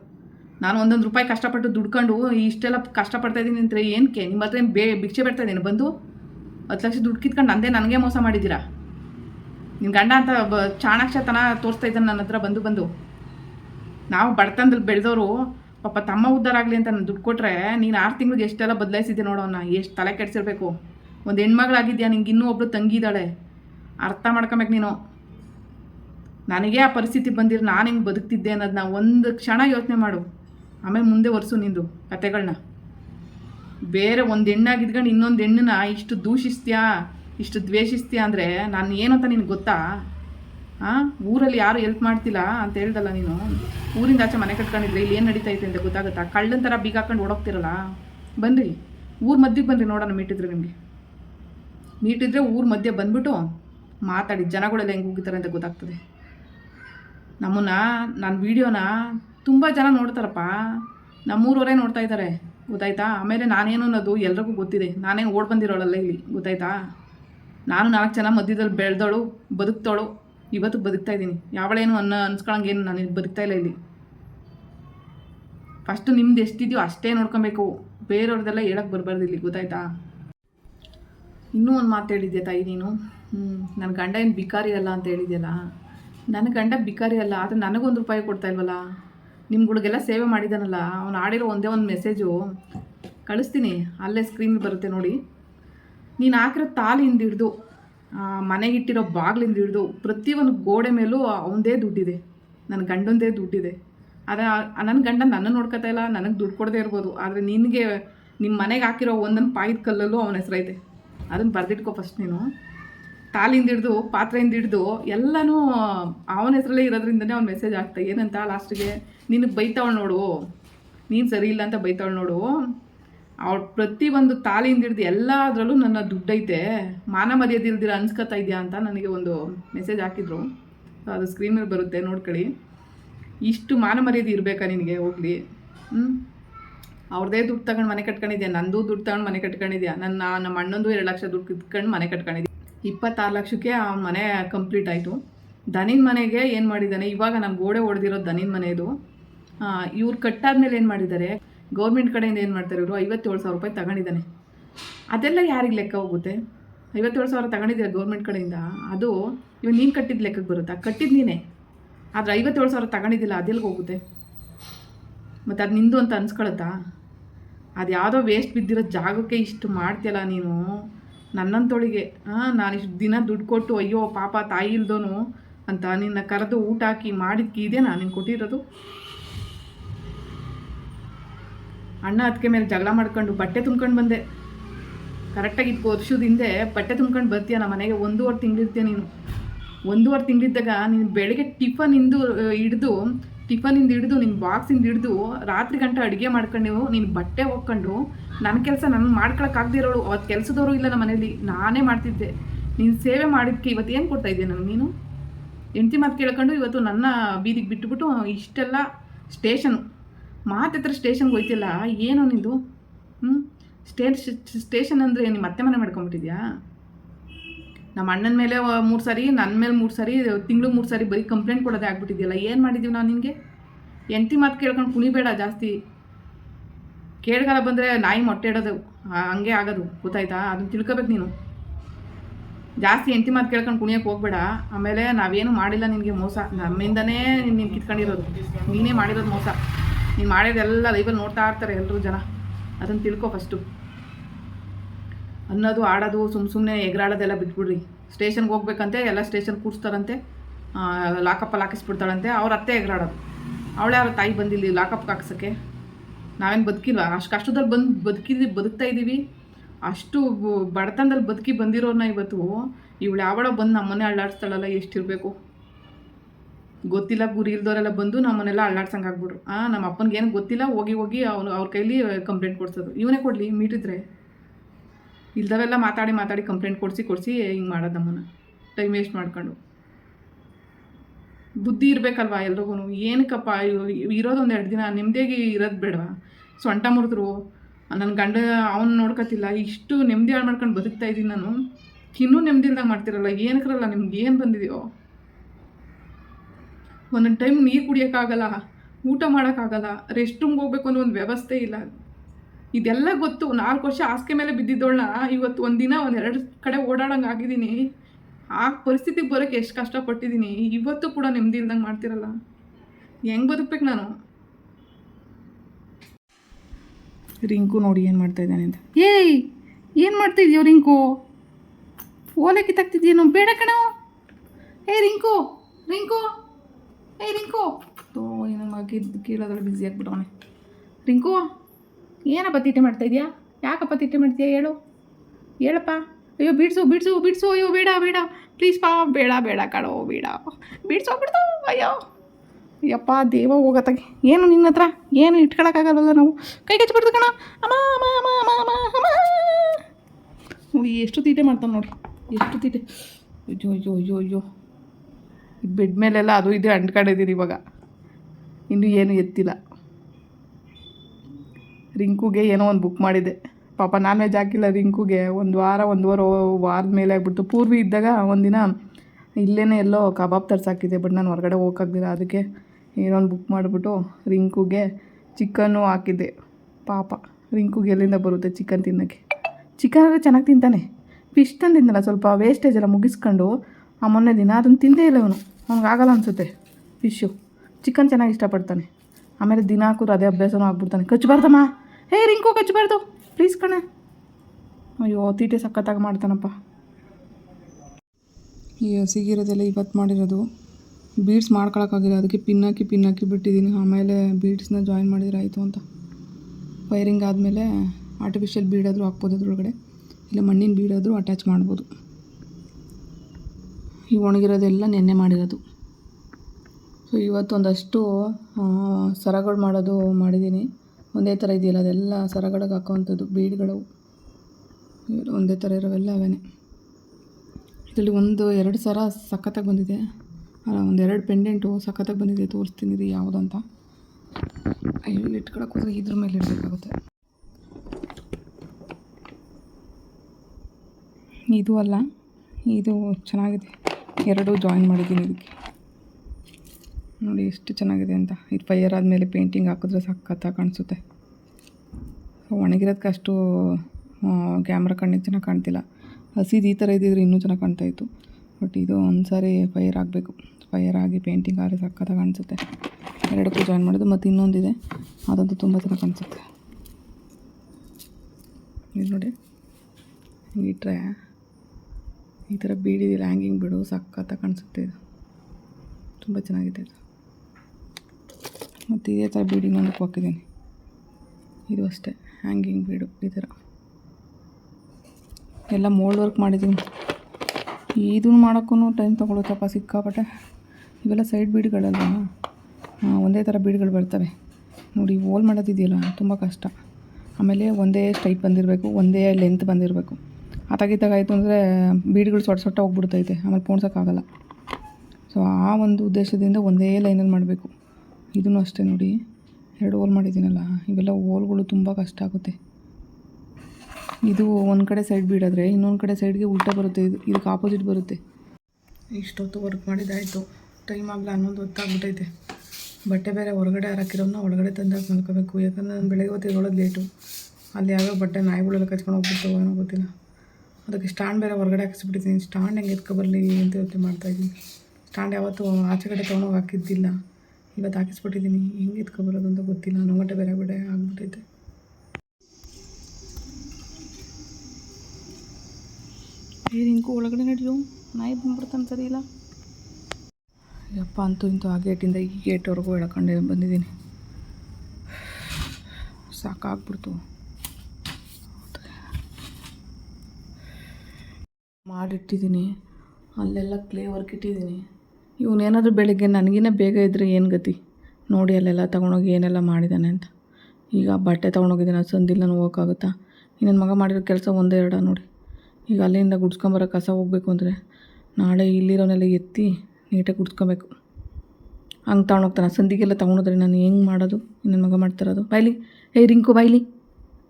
ನಾನು ಒಂದೊಂದು ರೂಪಾಯಿ ಕಷ್ಟಪಟ್ಟು ದುಡ್ಕೊಂಡು ಇಷ್ಟೆಲ್ಲ ಕಷ್ಟಪಡ್ತಾ ಇದ್ದೀನಿ ಅಂದರೆ ಏನಕ್ಕೆ ನಿಮ್ಮ ಹತ್ರ ಬೇ ಭಿಕ್ಷೆ ಬಿಡ್ತಾ ಇದ್ದೀನಿ? ಬಂದು ಹತ್ತು ಲಕ್ಷ ದುಡ್ಡು ಕಿತ್ಕೊಂಡು ನಂದೇ ನನಗೆ ಮೋಸ ಮಾಡಿದ್ದೀರಾ? ನಿಮ್ಮ ಗಂಡ ಅಂತ ಬ ಚಾಣಾಕ್ಷತನ ತೋರಿಸ್ತಾ ಇದ್ದಾನೆ ನನ್ನ ಹತ್ರ, ಬಂದು ಬಂದು. ನಾವು ಬಡತನದಲ್ಲಿ ಬೆಳೆದವರು ಪಾಪ ತಮ್ಮ ಉದ್ಧಾರ ಆಗಲಿ ಅಂತ ನಾನು ದುಡ್ಡು ಕೊಟ್ಟರೆ ನೀನು ಆರು ತಿಂಗಳಿಗೆ ಎಷ್ಟೆಲ್ಲ ಬದಲಾಯಿಸಿದ್ದೆ ನೋಡೋಣ ಎಷ್ಟು ತಲೆ ಕೆಡಿಸಿರ್ಬೇಕು. ಒಂದು ಹೆಣ್ಮಗಳಾಗಿದ್ಯಾ ನಿಂಗೆ ಇನ್ನೂ ಒಬ್ಳು ತಂಗಿ ಇದ್ದಾಳೆ ಅರ್ಥ ಮಾಡ್ಕೊಬೇಕು ನೀನು. ನನಗೆ ಆ ಪರಿಸ್ಥಿತಿ ಬಂದಿರೋ, ನಾನು ಹಿಂಗೆ ಬದುಕ್ತಿದ್ದೆ ಅನ್ನೋದನ್ನ ಒಂದು ಕ್ಷಣ ಯೋಚನೆ ಮಾಡು. ಆಮೇಲೆ ಮುಂದೆ ಒರೆಸು ನಿಂದು ಕತೆಗಳನ್ನ ಬೇರೆ ಒಂದು ಹೆಣ್ಣಾಗಿದ್ಕೊಂಡು ಇನ್ನೊಂದು ಹೆಣ್ಣನ್ನ ಇಷ್ಟು ದೂಷಿಸ್ತೀಯಾ, ಇಷ್ಟು ದ್ವೇಷಿಸ್ತೀಯಾ ಅಂದರೆ ನಾನು ಏನು ಅಂತ ನಿನಗೆ ಗೊತ್ತಾ? ಹಾಂ ಊರಲ್ಲಿ ಯಾರು ಹೆಲ್ಪ್ ಮಾಡ್ತಿಲ್ಲ ಅಂತ ಹೇಳ್ದಲ್ಲ ನೀನು? ಊರಿಂದ ಆಚೆ ಮನೆ ಕಟ್ಕೊಂಡಿದ್ರೆ ಇಲ್ಲಿ ಏನು ನಡೀತೈತೆ ಅಂತ ಗೊತ್ತಾಗುತ್ತಾ? ಕಳ್ಳನ ಥರ ಬೀಗ ಹಾಕೊಂಡು ಓಡೋಗ್ತಿರಲ್ಲ? ಬನ್ನಿರಿ ಊರ ಮಧ್ಯಕ್ಕೆ ಬನ್ನಿರಿ ನೋಡೋಣ ಮೀಟಿದ್ರೆ ನಿಮಗೆ. ಮೀಟಿದ್ರೆ ಊರ ಮಧ್ಯೆ ಬಂದ್ಬಿಟ್ಟು ಮಾತಾಡಿ, ಜನಗಳೆಲ್ಲ ಹೆಂಗೆ ಹೋಗಿದ್ದಾರೆ ಅಂತ ಗೊತ್ತಾಗ್ತದೆ. ನಮ್ಮನ್ನ, ನಾನು ವೀಡಿಯೋನ ತುಂಬ ಜನ ನೋಡ್ತಾರಪ್ಪ. ನಮ್ಮೂರವರೇ ನೋಡ್ತಾ ಇದ್ದಾರೆ ಗೊತ್ತಾಯ್ತಾ? ಆಮೇಲೆ ನಾನೇನು ಅನ್ನೋದು ಎಲ್ರಿಗೂ ಗೊತ್ತಿದೆ. ನಾನೇನು ಓಡ್ ಬಂದಿರೋಳಲ್ಲ ಇಲ್ಲಿ, ಗೊತ್ತಾಯ್ತಾ? ನಾನು ನಾಲ್ಕು ಜನ ಮಧ್ಯದಲ್ಲಿ ಬೆಳೆದೋಳು, ಬದುಕ್ತಾಳು, ಇವತ್ತು ಬದುಕ್ತಾ ಇದ್ದೀನಿ. ಯಾವಳೇನು ಅನ್ನ ಅನ್ಸ್ಕೊಳಂಗೇನು ನಾನು ಬದುಕ್ತಾ ಇಲ್ಲ ಇಲ್ಲಿ. ಫಸ್ಟು ನಿಮ್ದು ಎಷ್ಟಿದೆಯೋ ಅಷ್ಟೇ ನೋಡ್ಕೊಬೇಕು. ಬೇರೆಯವ್ರದ್ದೆಲ್ಲ ಹೇಳಕ್ಕೆ ಬರಬಾರ್ದು ಇಲ್ಲಿ, ಗೊತ್ತಾಯ್ತಾ? ಇನ್ನೂ ಒಂದು ಮಾತು ಹೇಳಿದ್ದೆ ತಾಯಿ ನೀನು? ನನ್ನ ಗಂಡ ಏನು ಬಿಕಾರಿ ಅಲ್ಲ ಅಂತ ಹೇಳಿದ್ಯಲ್ಲ? ನನ್ನ ಗಂಡ ಬಿಕಾರಿ ಅಲ್ಲ, ಆದರೆ ನನಗೊಂದು ರೂಪಾಯಿ ಕೊಡ್ತಾ ಇಲ್ವಲ್ಲ? ನಿಮ್ಗಳಿಗೆಲ್ಲ ಸೇವೆ ಮಾಡಿದ್ದಾನಲ್ಲ ಅವ್ನು ಆಡಿರೋ ಒಂದೇ ಒಂದು ಮೆಸೇಜು ಕಳಿಸ್ತೀನಿ, ಅಲ್ಲೇ ಸ್ಕ್ರೀನ್ ಬರುತ್ತೆ ನೋಡಿ. ನೀನು ಹಾಕಿರೋ ತಾಲಿಯಿಂದ ಹಿಡ್ದು ಮನೆಗಿಟ್ಟಿರೋ ಬಾಗಿಲಿಂದ ಹಿಡ್ದು, ಪ್ರತಿಯೊಂದು ಗೋಡೆ ಮೇಲೂ ಅವನದೇ ದುಡ್ಡಿದೆ. ನನ್ನ ಗಂಡಂದೇ ದುಡ್ಡಿದೆ. ಆದರೆ ನನ್ನ ಗಂಡ ನನ್ನ ನೋಡ್ಕೊತಾ ಇಲ್ಲ, ನನಗೆ ದುಡ್ಡು ಕೊಡದೇ ಇರ್ಬೋದು. ಆದರೆ ನಿನಗೆ ನಿಮ್ಮ ಮನೆಗೆ ಹಾಕಿರೋ ಒಂದೊಂದು ಪಾಯಿದ ಕಲ್ಲಲ್ಲೂ ಅವನ ಹೆಸರೈತೆ. ಅದನ್ನು ಬರೆದಿಟ್ಕೋ ಫಸ್ಟ್ ನೀನು. ತಾಲಿಂದ ಹಿಡ್ದು, ಪಾತ್ರೆಯಿಂದ ಹಿಡ್ದು ಎಲ್ಲನೂ ಅವನ ಹೆಸರಲ್ಲೇ ಇರೋದ್ರಿಂದನೇ ಅವ್ನು ಮೆಸೇಜ್ ಆಗ್ತಾ, ಏನಂತ ಲಾಸ್ಟಿಗೆ ನಿನಗೆ ಬೈತಾವಳು ನೋಡು, ನೀನು ಸರಿ ಇಲ್ಲ ಅಂತ ಬೈತಾವಳು ನೋಡು. ಅವಳು ಪ್ರತಿಯೊಂದು ತಾಲಿಯಿಂದ ಹಿಡ್ದು ಎಲ್ಲದರಲ್ಲೂ ನನ್ನ ದುಡ್ಡೈತೆ, ಮಾನ ಮರ್ಯಾದೆ ಇಲ್ದಿರ ಅನ್ಸ್ಕೊತಾ ಇದೆಯಾ ಅಂತ ನನಗೆ ಒಂದು ಮೆಸೇಜ್ ಹಾಕಿದ್ರು. ಸೊ ಅದು ಸ್ಕ್ರೀನ್ ಮೇಲೆ ಬರುತ್ತೆ, ನೋಡ್ಕೊಳ್ಳಿ. ಇಷ್ಟು ಮಾನ ಮರ್ಯಾದೆ ಇರಬೇಕಾ ನಿನಗೆ, ಹೋಗ್ಲಿ. ಹ್ಞೂ ದುಡ್ಡು ತಗೊಂಡು ಮನೆ ಕಟ್ಕೊಂಡಿದ್ಯಾ? ನಂದು ದುಡ್ಡು ತಗೊಂಡು ಮನೆ ಕಟ್ಕೊಂಡಿದ್ಯಾ? ನನ್ನ, ನಮ್ಮ ಅಣ್ಣಂದು ಎರಡು ಲಕ್ಷ ದುಡ್ಡು ಕಿತ್ಕೊಂಡು ಮನೆ ಕಟ್ಕೊಂಡಿದ್ಯಾ? ಇಪ್ಪತ್ತಾರು ಲಕ್ಷಕ್ಕೆ ಆ ಮನೆ ಕಂಪ್ಲೀಟ್ ಆಯಿತು. ದನಿನ ಮನೆಗೆ ಏನು ಮಾಡಿದ್ದಾನೆ? ಇವಾಗ ನಮ್ಮ ಗೋಡೆ ಹೊಡೆದಿರೋ ದನಿನ ಮನೆಯದು ಇವ್ರು ಕಟ್ಟಾದ್ಮೇಲೆ ಏನು ಮಾಡಿದ್ದಾರೆ? ಗೌರ್ಮೆಂಟ್ ಕಡೆಯಿಂದ ಏನು ಮಾಡ್ತಾರೆ ಇವರು? ಐವತ್ತೇಳು ಸಾವಿರ ರೂಪಾಯಿ ತಗೊಂಡಿದ್ದಾನೆ. ಅದೆಲ್ಲ ಯಾರಿಗೆ ಲೆಕ್ಕ ಹೋಗುತ್ತೆ? ಐವತ್ತೇಳು ಸಾವಿರ ತಗೊಂಡಿದ್ದೀರ ಗೌರ್ಮೆಂಟ್ ಕಡೆಯಿಂದ? ಅದು ಇವಾಗ ನೀನು ಕಟ್ಟಿದ ಲೆಕ್ಕಕ್ಕೆ ಬರುತ್ತೆ? ಕಟ್ಟಿದ್ದು ನೀನೇ. ಆದರೆ ಐವತ್ತೇಳು ಸಾವಿರ ತಗೊಂಡಿದ್ದಿಲ್ಲ ಅದೆಲ್ಲಿಗೆ ಹೋಗುತ್ತೆ? ಮತ್ತು ಅದು ನಿಂದು ಅಂತ ಅನ್ಸ್ಕೊಳತ್ತಾ? ಅದು ಯಾವುದೋ ವೇಸ್ಟ್ ಬಿದ್ದಿರೋ ಜಾಗಕ್ಕೆ ಇಷ್ಟು ಮಾಡ್ತೀಯಲ್ಲ ನೀನು? ನನ್ನಂತೊಳಿಗೆ ಹಾಂ ನಾನು ಇಷ್ಟು ದಿನ ದುಡ್ಡು ಕೊಟ್ಟು, ಅಯ್ಯೋ, ಪಾಪ ತಾಯಿ ಇಲ್ದೋನು ಅಂತ ನಿನ್ನ ಕರೆದು ಊಟ ಹಾಕಿ ಮಾಡಿದ್ಕೆ ನಾನು ನೀನು ಕೊಟ್ಟಿರೋದು. ಅಣ್ಣ ಅದಕ್ಕೆ ಮೇಲೆ ಜಗಳ ಮಾಡ್ಕೊಂಡು ಬಟ್ಟೆ ತುಂಬ್ಕೊಂಡು ಬಂದೆ. ಕರೆಕ್ಟಾಗಿ ಇತ್ತು ವರ್ಷದ ಹಿಂದೆ ಬಟ್ಟೆ ತುಂಬ್ಕೊಂಡು ಬರ್ತೀಯ ನಮ್ಮ ಮನೆಗೆ ಒಂದೂವರೆ ತಿಂಗಳಿರ್ತೀಯ ನೀನು. ಒಂದೂವರೆ ತಿಂಗಳಿದ್ದಾಗ ನೀನು ಬೆಳಗ್ಗೆ ಟಿಫನ್ ಹಿಂದೂ ಹಿಡಿದು ಟಿಫನಿಂದ ಹಿಡಿದು ನಿನ್ನ ಬಾಕ್ಸಿಂದ ಹಿಡಿದು ರಾತ್ರಿ ಗಂಟೆ ಅಡುಗೆ ಮಾಡ್ಕೊಂಡು ನೀನು ಬಟ್ಟೆ ಹೋಗ್ಕೊಂಡು ನನ್ನ ಕೆಲಸ ನಾನು ಮಾಡ್ಕೊಳಕ್ಕಾಗ್ದಿರೋಳು ಅವತ್ತು ಕೆಲಸದವರು ಇಲ್ಲ ನಮ್ಮ ಮನೇಲಿ, ನಾನೇ ಮಾಡ್ತಿದ್ದೆ. ನೀನು ಸೇವೆ ಮಾಡಿದ್ಕೆ ಇವತ್ತು ಏನು ಕೊಡ್ತಾ ಇದೆಯಾ ನನಗೆ ನೀನು? ಹೆಂಡ್ತಿ ಮಾತು ಕೇಳ್ಕೊಂಡು ಇವತ್ತು ನನ್ನ ಬೀದಿಗೆ ಬಿಟ್ಬಿಟ್ಟು ಇಷ್ಟೆಲ್ಲ ಸ್ಟೇಷನ್ ಮಾತತ್ರ ಸ್ಟೇಷನ್ಗೆ ಹೋಯ್ತಿಲ್ಲ ಏನು ನಿಂದು? ಹ್ಞೂ ಸ್ಟೇಷ್ ಸ್ಟೇಷನ್ ಅಂದರೆ ನಿಮ್ಮ ಅತ್ತೆ ಮನೆ ಮಾಡ್ಕೊಂಬಿಟ್ಟಿದ್ಯಾ? ನಮ್ಮ ಅಣ್ಣನ ಮೇಲೆ ಮೂರು ಸಾರಿ ನನ್ನ ಮೇಲೆ ಮೂರು ಸಾರಿ, ತಿಂಗಳು ಮೂರು ಸಾರಿ ಬರೀ ಕಂಪ್ಲೇಂಟ್ ಕೊಡೋದೇ ಆಗ್ಬಿಟ್ಟಿದೆಯಲ್ಲ, ಏನು ಮಾಡಿದ್ದೀವಿ ನಾವು ನಿನಗೆ? ಎಂಟಿ ಮಾತು ಕೇಳ್ಕೊಂಡು ಕುಣಿಬೇಡ ಜಾಸ್ತಿ. ಕೇಳ್ಗಾಲ ಬಂದರೆ ನಾಯಿ ಮೊಟ್ಟೆ ಇಡೋದು ಹಂಗೆ ಆಗೋದು, ಗೊತ್ತಾಯ್ತಾ? ಅದನ್ನ ತಿಳ್ಕೊಬೇಕು ನೀನು. ಜಾಸ್ತಿ ಎಂಟಿ ಮಾತು ಕೇಳ್ಕೊಂಡು ಕುಣಿಯೋಕೆ ಹೋಗ್ಬೇಡ. ಆಮೇಲೆ ನಾವೇನು ಮಾಡಿಲ್ಲ ನಿನಗೆ ಮೋಸ. ನಮ್ಮಿಂದನೇ ನೀನು ಕಿತ್ಕೊಂಡಿರೋದು. ನೀನೇ ಮಾಡಿರೋದು ಮೋಸ. ನೀನು ಮಾಡಿರೋದೆಲ್ಲ ಲೈವಲ್ಲಿ ನೋಡ್ತಾ ಇರ್ತಾರೆ ಎಲ್ಲರೂ ಜನ. ಅದನ್ನು ತಿಳ್ಕೊ ಫಸ್ಟು ಅನ್ನೋದು ಆಡೋದು ಸುಮ್ಮ ಸುಮ್ಮನೆ ಎಗರಾಡೋದೆಲ್ಲ ಬಿಟ್ಬಿಡ್ರಿ. ಸ್ಟೇಷನ್ಗೆ ಹೋಗ್ಬೇಕಂತೆ, ಎಲ್ಲ ಸ್ಟೇಷನ್ ಕೂರಿಸ್ತಾರಂತೆ ಲಾಕಪ್ಪಲ್ಲಿ ಹಾಕಿಸ್ಬಿಡ್ತಾಳಂತೆ ಅವ್ರ ಅತ್ತೆ ಎಗರಾಡೋದು. ಅವಳೇ ಅವ್ರ ತಾಯಿ ಬಂದಿಲ್ಲ ಲಾಕಪ್ಪ ಹಾಕ್ಸೋಕ್ಕೆ? ನಾವೇನು ಬದುಕಿಲ್ವ? ಅಷ್ಟು ಕಷ್ಟದಲ್ಲಿ ಬಂದು ಬದುಕಿದ್ವಿ, ಬದುಕ್ತಾ ಇದ್ದೀವಿ ಅಷ್ಟು ಬಡತನದಲ್ಲಿ ಬದುಕಿ ಬಂದಿರೋನ ಇವತ್ತು ಇವಳು ಯಾವಳ ಬಂದು ನಮ್ಮನೆ ಅಳ್ಳಾಡಿಸ್ತಾಳಲ್ಲ ಎಷ್ಟಿರಬೇಕು? ಗೊತ್ತಿಲ್ಲ ಗುರಿ ಇಲ್ದವರೆಲ್ಲ ಬಂದು ನಮ್ಮನೆಲ್ಲ ಅಳ್ಳಾಡ್ಸಂಗೆ ಆಗ್ಬಿಟ್ರು. ಹಾಂ ನಮ್ಮ ಅಪ್ಪನಿಗೆ ಏನು ಗೊತ್ತಿಲ್ಲ, ಹೋಗಿ ಹೋಗಿ ಅವನು ಅವ್ರ ಕೈಲಿ ಕಂಪ್ಲೇಂಟ್ ಕೊಡ್ಸೋದು. ಇವನೇ ಕೊಡಲಿ ಮೀಟಿದ್ರೆ ಇಲ್ದವೆಲ್ಲ ಮಾತಾಡಿ ಮಾತಾಡಿ ಕಂಪ್ಲೇಂಟ್ ಕೊಡಿಸಿ ಕೊಡಿಸಿ ಹಿಂಗೆ ಮಾಡೋದಮ್ಮನ. ಟೈಮ್ ವೇಸ್ಟ್ ಮಾಡ್ಕೊಂಡು. ಬುದ್ಧಿ ಇರಬೇಕಲ್ವಾ ಎಲ್ರಿಗೂ ಏನಕ್ಕಪ್ಪ ಇವ್- ಇರೋದು ಒಂದು ಎರಡು ದಿನ ನೆಮ್ಮದಿಯಾಗಿ ಇರೋದು ಬೇಡವಾ? ಸೊಂಟ ಮುರಿದ್ರು. ನನ್ನ ಗಂಡ ಅವ್ನು ನೋಡ್ಕೊತಿಲ್ಲ. ಇಷ್ಟು ನೆಮ್ಮದಿ ಹಾಳು ಮಾಡ್ಕೊಂಡು ಬದುಕ್ತಾ ಇದ್ದೀನಿ ನಾನು. ಇನ್ನೂ ನೆಮ್ಮದಿ ಇಲ್ದಂಗೆ ಮಾಡ್ತಿರಲ್ಲ. ಏನಕ್ಕಿರಲ್ಲ ನಿಮ್ಗೆ ಏನು ಬಂದಿದೆಯೋ? ಒಂದೊಂದು ಟೈಮ್ ನೀರು ಕುಡಿಯೋಕ್ಕಾಗಲ್ಲ. ಊಟ ಮಾಡೋಕ್ಕಾಗಲ್ಲ. ರೆಸ್ಟ್ ರೂಮ್ಗೆ ಹೋಗ್ಬೇಕು ಅನ್ನೋ ಒಂದು ವ್ಯವಸ್ಥೆ ಇಲ್ಲ. ಇದೆಲ್ಲ ಗೊತ್ತು. ನಾಲ್ಕು ವರ್ಷ ಹಾಸಿಗೆ ಮೇಲೆ ಬಿದ್ದಿದ್ದೋಳನ್ನ ಇವತ್ತು ಒಂದಿನ ಒಂದೆರಡು ಕಡೆ ಓಡಾಡಂಗೆ ಆಗಿದ್ದೀನಿ. ಆ ಪರಿಸ್ಥಿತಿಗೆ ಬರೋಕ್ಕೆ ಎಷ್ಟು ಕಷ್ಟಪಟ್ಟಿದ್ದೀನಿ. ಇವತ್ತು ಕೂಡ ನೆಮ್ಮದಿ ಇಲ್ದಂಗೆ ಮಾಡ್ತಿರಲ್ಲ. ಹೆಂಗೆ ಬದುಕ್ಬೇಕು ನಾನು? ರಿಂಕು ನೋಡಿ ಏನು ಮಾಡ್ತಾ ಇದ್ದಾನೆ ಅಂತ. ಏಯ್! ಏನು ಮಾಡ್ತಾ ಇದೀಯೋ ರಿಂಕು? ಓಲೆ ಕಿತ್ತಾಕ್ತಿದ್ಯೇನು ಬೇಡ ಕಣೋ! ಏ ರಿಂಕು! ರಿಂಕು! ಏ ರಿಂಕು! ತೋ, ಏನೋ ಮಗಿ ಕೀಳೋದ್ರಲ್ಲಿ ಬ್ಯುಸಿ ಆಗ್ಬಿಟ್ಟವನೆ. ರಿಂಕು! ಏನಪ್ಪ ತಿಟ್ಟೆ ಮಾಡ್ತಾ ಇದೆಯಾ? ಯಾಕಪ್ಪ ತಿಟ್ಟೆ ಮಾಡ್ತೀಯಾ ಹೇಳು? ಹೇಳಪ್ಪ. ಅಯ್ಯೋ, ಬಿಡ್ಸು ಬಿಡ್ಸು ಬಿಡ್ಸು, ಅಯ್ಯೋ, ಬೇಡ ಬೇಡ. ಪ್ಲೀಸ್ ಪಾ ಬೇಡ ಬೇಡ ಕಣೋ, ಬೇಡ. ಬಿಡ್ಸೋ ಬಿಡ್ತು ಅಯ್ಯೋ. ಯಪ್ಪ ದೇವ ಹೋಗತ್ತಾಗೆ. ಏನು ನಿನ್ನ ಹತ್ರ? ಏನು ಇಟ್ಕೊಳಕ್ಕಾಗಲ್ಲ ನಾವು? ಕೈ ಕಚ್ಚಿಬಿಡ್ದು ಕಣ. ಅಮ್ಮ ಅಮ್ಮ ಅಮ್ಮ ಅಮ್ಮ ಅಮ್ಮ ಅಮ್ಮ. ಎಷ್ಟು ತೀಟೆ ಮಾಡ್ತಾನೆ ನೋಡಿ ಎಷ್ಟು ತೀಟೆ ಅಯ್ಯೋ ಅಯ್ಯೋ ಅಯ್ಯೋ ಅಯ್ಯೋ. ಬೆಡ್ ಮೇಲೆಲ್ಲ ಅದು ಇದು ಅಂಟ್ಕೊಂಡಿದ್ದೀರಿ ಇವಾಗ. ಇನ್ನೂ ಏನು ಎತ್ತಿಲ್ಲ. ರಿಂಕುಗೆ ಏನೋ ಒಂದು ಬುಕ್ ಮಾಡಿದ್ದೆ ಪಾಪ ನಾನ್ ವೆಜ್ ಹಾಕಿಲ್ಲ ರಿಂಕುಗೆ. ಒಂದು ವಾರ ಒಂದುವರೆ ವಾರದ ಮೇಲೆ ಆಗ್ಬಿಡ್ತು. ಪೂರ್ವಿ ಇದ್ದಾಗ ಒಂದಿನ ಇಲ್ಲೇ ಎಲ್ಲೋ ಕಬಾಬ್ ತರ್ಸಾಕಿದ್ದೆ, ಬಟ್ ನಾನು ಹೊರಗಡೆ ಹೋಗೋಕ್ಕಾಗಲಿಲ್ಲ. ಅದಕ್ಕೆ ಏನೋ ಒಂದು ಬುಕ್ ಮಾಡಿಬಿಟ್ಟು ರಿಂಕುಗೆ ಚಿಕನ್ನು ಹಾಕಿದ್ದೆ. ಪಾಪ, ರಿಂಕುಗೆ ಎಲ್ಲಿಂದ ಬರುತ್ತೆ ಚಿಕನ್ ತಿನ್ನೋಕ್ಕೆ? ಚಿಕನ್ ಅಂದರೆ ಚೆನ್ನಾಗಿ ತಿಂತಾನೆ. ಫಿಶ್ ತಂದಿದ್ನಲ್ಲ ಸ್ವಲ್ಪ ವೇಸ್ಟೇಜ್ ಎಲ್ಲ ಮುಗಿಸ್ಕೊಂಡು ಆ ಮೊನ್ನೆ ದಿನ ಅದನ್ನು ತಿಂದೇ ಇಲ್ಲ ಅವನು ಅವ್ನಿಗೆ ಆಗಲ್ಲ ಅನಿಸುತ್ತೆ ಫಿಶ್ಶು ಚಿಕನ್ ಚೆನ್ನಾಗಿ ಇಷ್ಟಪಡ್ತಾನೆ. ಆಮೇಲೆ ದಿನ ಹಾಕಿದ್ರೆ ಅದೇ ಅಭ್ಯಾಸನೂ ಆಗ್ಬಿಡ್ತಾನೆ. ಕಚ್ಚಬಾರ್ದಮ್ಮ! ಹೇ ರಿಂಕು ಕಚ್ಚಬಾರ್ದು ಪ್ಲೀಸ್ ಕಣೆ. ಅಯ್ಯೋ, ತೀಟೆ ಸಖತ್ತಾಗಿ ಮಾಡ್ತಾನಪ್ಪ. ಈ ಹಸಿಗಿರೋದೆಲ್ಲ ಇವತ್ತು ಮಾಡಿರೋದು. ಬೀಡ್ಸ್ ಮಾಡ್ಕೊಳಕ್ಕಾಗಿಲ್ಲ. ಅದಕ್ಕೆ ಪಿನ್ ಹಾಕಿ ಪಿನ್ ಹಾಕಿ ಬಿಟ್ಟಿದ್ದೀನಿ ಆಮೇಲೆ ಬೀಡ್ಸ್ನ ಜಾಯಿನ್ ಮಾಡಿದ್ರೆ ಆಯಿತು ಅಂತ. ವೈರಿಂಗ್ ಆದಮೇಲೆ ಆರ್ಟಿಫಿಷಿಯಲ್ ಬೀಡಾದರೂ ಹಾಕ್ಬೋದು ಅದ್ರೊಳಗಡೆ. ಇಲ್ಲ ಮಣ್ಣಿನ ಬೀಡಾದರೂ ಅಟ್ಯಾಚ್ ಮಾಡ್ಬೋದು. ಈ ಒಣಗಿರೋದೆಲ್ಲ ನೆನ್ನೆ ಮಾಡಿರೋದು. ಸೊ ಇವತ್ತೊಂದಷ್ಟು ಒಂದಷ್ಟು ಸರಗಳು ಮಾಡೋದು ಮಾಡಿದ್ದೀನಿ ಒಂದೇ ಥರ ಇದೆಯಲ್ಲ, ಅದೆಲ್ಲ ಸರಗಳಿಗೆ ಹಾಕೋವಂಥದ್ದು, ಬೀಡ್ಗಳು. ಇವ್ರು ಒಂದೇ ಥರ ಇರೋವೆಲ್ಲ ಅವೇ ಇದರಲ್ಲಿ ಒಂದು, ಎರಡು ಸರ ಸಖತ್ತಾಗಿ ಬಂದಿದೆ. ಒಂದು ಒಂದೆರಡು ಪೆಂಡೆಂಟು ಸಖತ್ತಾಗಿ ಬಂದಿದೆ, ತೋರಿಸ್ತೀನಿ ಇದು ಯಾವುದಂತ ಇಲ್ಲಿ ಇಟ್ಕೊಳಕ್ಕೆ ಇದ್ರ ಮೇಲೆ ಇಡಬೇಕಾಗುತ್ತೆ. ಇದು ಅಲ್ಲ, ಇದು ಚೆನ್ನಾಗಿದೆ. ಎರಡು ಜಾಯಿನ್ ಮಾಡಿದ್ದೀನಿ ಇದಕ್ಕೆ. ನೋಡಿ ಎಷ್ಟು ಚೆನ್ನಾಗಿದೆ ಅಂತ. ಇದು ಫೈಯರ್ ಆದಮೇಲೆ ಪೇಂಟಿಂಗ್ ಹಾಕಿದ್ರೆ ಸಖತ್ತಾಗಿ ಕಾಣಿಸುತ್ತೆ. ಒಣಗಿರೋದಕ್ಕೆ ಅಷ್ಟು ಕ್ಯಾಮ್ರಾ ಕಣ್ಣಿಗೆ ಚೆನ್ನಾಗಿ ಕಾಣ್ತಿಲ್ಲ. ಹಸಿದು ಈ ಥರ ಇದ್ದಿದ್ರೆ ಇನ್ನೂ ಚೆನ್ನಾಗಿ ಕಾಣ್ತಾ ಇತ್ತು. ಬಟ್ ಇದು ಒಂದು ಸಾರಿ ಫೈಯರ್ ಆಗಬೇಕು. ಫೈಯರ್ ಆಗಿ ಪೇಂಟಿಂಗ್ ಆದರೆ ಸಖತ್ತಾಗಿ ಕಾಣಿಸುತ್ತೆ. ಎರಡಕ್ಕೂ ಜಾಯಿನ್ ಮಾಡೋದು ಮತ್ತು ಇನ್ನೊಂದಿದೆ. ಅದಂತೂ ತುಂಬ ಚೆನ್ನಾಗಿ ಕಾಣಿಸುತ್ತೆ. ಇದು ನೋಡಿ. ಇಟ್ಟರೆ ಈ ಥರ ಬೀಡಿದಿಲ್ಲ ಹ್ಯಾಂಗಿಂಗ್ ಬಿಡು. ಸಖತ್ತಾಗಿ ಕಾಣಿಸುತ್ತೆ ಇದು. ತುಂಬ ಚೆನ್ನಾಗಿದೆ ಇದು. ಮತ್ತು ಇದೇ ಥರ ಬೀಡಿಂಗ್ ಇನ್ನೊಂದಕ್ಕೆ ಹಾಕಿದ್ದೀನಿ ಇದು ಅಷ್ಟೇ ಹ್ಯಾಂಗಿಂಗ್ ಬೀಡು ಈ ಥರ ಎಲ್ಲ ಮೋಲ್ಡ್ ವರ್ಕ್ ಮಾಡಿದ್ದೀನಿ ಇದನ್ನು ಮಾಡೋಕ್ಕೂ ಟೈಮ್ ತೊಗೊಳುತ್ತಪ್ಪ, ಸಿಕ್ಕಾಪಟ್ಟೆ. ಇವೆಲ್ಲ ಸೈಡ್ ಬೀಡ್ಗಳಲ್ವಾ ಒಂದೇ ಥರ ಬೀಡ್ಗಳು ಬರ್ತವೆ. ನೋಡಿ ಹೋಲ್ ಮಾಡೋದಿದೆಯಲ್ಲ, ತುಂಬ ಕಷ್ಟ. ಆಮೇಲೆ ಒಂದೇ ಸ್ಟೈಪ್ ಬಂದಿರಬೇಕು, ಒಂದೇ ಲೆಂತ್ ಬಂದಿರಬೇಕು. ಆತಾಗಿತ್ತಾಗಾಯಿತು ಅಂದರೆ ಬೀಡ್ಗಳು ಸೊಟ್ಟ ಸೊಟ್ಟ ಹೋಗ್ಬಿಡ್ತೈತೆ, ಆಮೇಲೆ ಪೋಣ್ಸೋಕ್ಕಾಗಲ್ಲ. ಸೊ ಆ ಒಂದು ಉದ್ದೇಶದಿಂದ ಒಂದೇ ಲೈನಲ್ಲಿ ಮಾಡಬೇಕು. ಇದನ್ನು ಅಷ್ಟೇ ನೋಡಿ. ಎರಡು ಹೋಲ್ ಮಾಡಿದ್ದೀನಲ್ಲ, ಇವೆಲ್ಲ ಹೋಲ್ಗಳು ತುಂಬ ಕಷ್ಟ ಆಗುತ್ತೆ. ಇದು ಒಂದು ಕಡೆ ಸೈಡ್ ಬೀಡಾದರೆ ಇನ್ನೊಂದು ಕಡೆ ಸೈಡ್ಗೆ ಉಲ್ಟಾ ಬರುತ್ತೆ. ಇದು, ಇದಕ್ಕೆ ಆಪೋಸಿಟ್ ಬರುತ್ತೆ. ಇಷ್ಟೊತ್ತು ವರ್ಕ್ ಮಾಡಿದ್ದಾಯಿತು. ಟೈಮ್ ಆಗಲ್ಲ ಅನ್ನೋದು ಹೊತ್ತಾಗ್ಬಿಟ್ಟೈತೆ. ಬಟ್ಟೆ ಬೇರೆ ಹೊರಗಡೆ ಹಾಕಿರೋನ್ನ ಒಳಗಡೆ ತಂದಾಕ ಮಲ್ಕೋಬೇಕು. ಯಾಕಂದರೆ ನಾನು ಬೆಳಗ್ಗೆ ಹೊತ್ತು ಇರೋದು ಲೇಟು. ಅಲ್ಲಿ ಯಾವ್ಯಾವ ಬಟ್ಟೆ ನಾಯಿಗಳೆಲ್ಲ ಕಚ್ಕೊಂಡು ಹೋಗ್ಬಿಡ್ತಾವೆ ಏನೋ ಗೊತ್ತಿಲ್ಲ. ಅದಕ್ಕೆ ಸ್ಟ್ಯಾಂಡ್ ಬೇರೆ ಹೊರಗಡೆ ಹಾಕಿಸ್ಬಿಟ್ಟಿದ್ದೀನಿ. ಸ್ಟ್ಯಾಂಡ್ ಹೆಂಗೆ ಎತ್ಕೊಬರಲಿ ಅಂತ ಯೋಚನೆ ಮಾಡ್ತಾಯಿದ್ದೀನಿ ಸ್ಟ್ಯಾಂಡ್ ಯಾವತ್ತೂ ಆಚೆ ಕಡೆ ತೊಗೊಂಡೋಗಿ ಹಾಕಿದ್ದಿಲ್ಲ. ಇವತ್ತು ಹಾಕಿಸ್ಬಿಟ್ಟಿದ್ದೀನಿ ಹೆಂಗೆ ಎತ್ಕೊಬರೋದು ಅಂತ ಗೊತ್ತಿಲ್ಲ. ನಾನು ಬೇರೆ ಬೇರೆ ಆಗ್ಬಿಟ್ಟೈತೆ. ಏ, ನಿಂಕು, ಒಳಗಡೆ ನಡೆಯು. ನಾಯಿ ಬಂದ್ಬಿಡ್ತಾನೆ ಸರಿ ಇಲ್ಲ. ಯಪ್ಪ ಅಂತೂ ಇಂತೂ ಆ ಗೇಟಿಂದ ಈ ಗೇಟ್ವರೆಗೂ ಎಳ್ಕೊಂಡೆ ಬಂದಿದ್ದೀನಿ. ಸಾಕಾಗ್ಬಿಡ್ತು. ಮಾಡಿಟ್ಟಿದ್ದೀನಿ. ಅಲ್ಲೆಲ್ಲ ಕ್ಲೇ ವರ್ಕ್ ಇಟ್ಟಿದ್ದೀನಿ. ಇವನೇನಾದರೂ ಬೆಳಗ್ಗೆ ನನಗಿನ್ನ ಬೇಗ ಇದ್ದರೆ ಏನು ಗತಿ? ನೋಡಿ ಅಲ್ಲೆಲ್ಲ ತೊಗೊಂಡೋಗಿ ಏನೆಲ್ಲ ಮಾಡಿದ್ದಾನೆ ಅಂತ. ಈಗ ಬಟ್ಟೆ ತೊಗೊಂಡೋಗಿದ್ದೀನಿ, ಅದು ಸಂದಿಲ್ಲ ನಾನು ಹೋಗೋಕ್ಕಾಗುತ್ತಾ ನನ್ನ ಮಗ ಮಾಡಿರೋ ಕೆಲಸ ಒಂದೇ ಎರಡ ನೋಡಿ. ಈಗ ಅಲ್ಲಿಂದ ಗುಡ್ಸ್ಕೊಂಬರೋ ಕಸ ಹೋಗಬೇಕು ಅಂದರೆ ನಾಳೆ ಇಲ್ಲಿರೋನೆಲ್ಲ ಎತ್ತಿ ನೀಟಾಗಿ ಗುಡ್ಸ್ಕೊಬೇಕು. ಹಂಗೆ ತೊಗೊಂಡೋಗ್ತಾನೆ. ಸಂದಿಗೆಲ್ಲ ತೊಗೊಂಡೋದ್ರೆ ನಾನು ಹೆಂಗೆ ಮಾಡೋದು? ನನ್ನ ಮಗ ಮಾಡ್ತಿರೋದು. ಬಾಯ್ಲಿ ಏಯ್ ರಿಂಕು ಬಾಯ್ಲಿ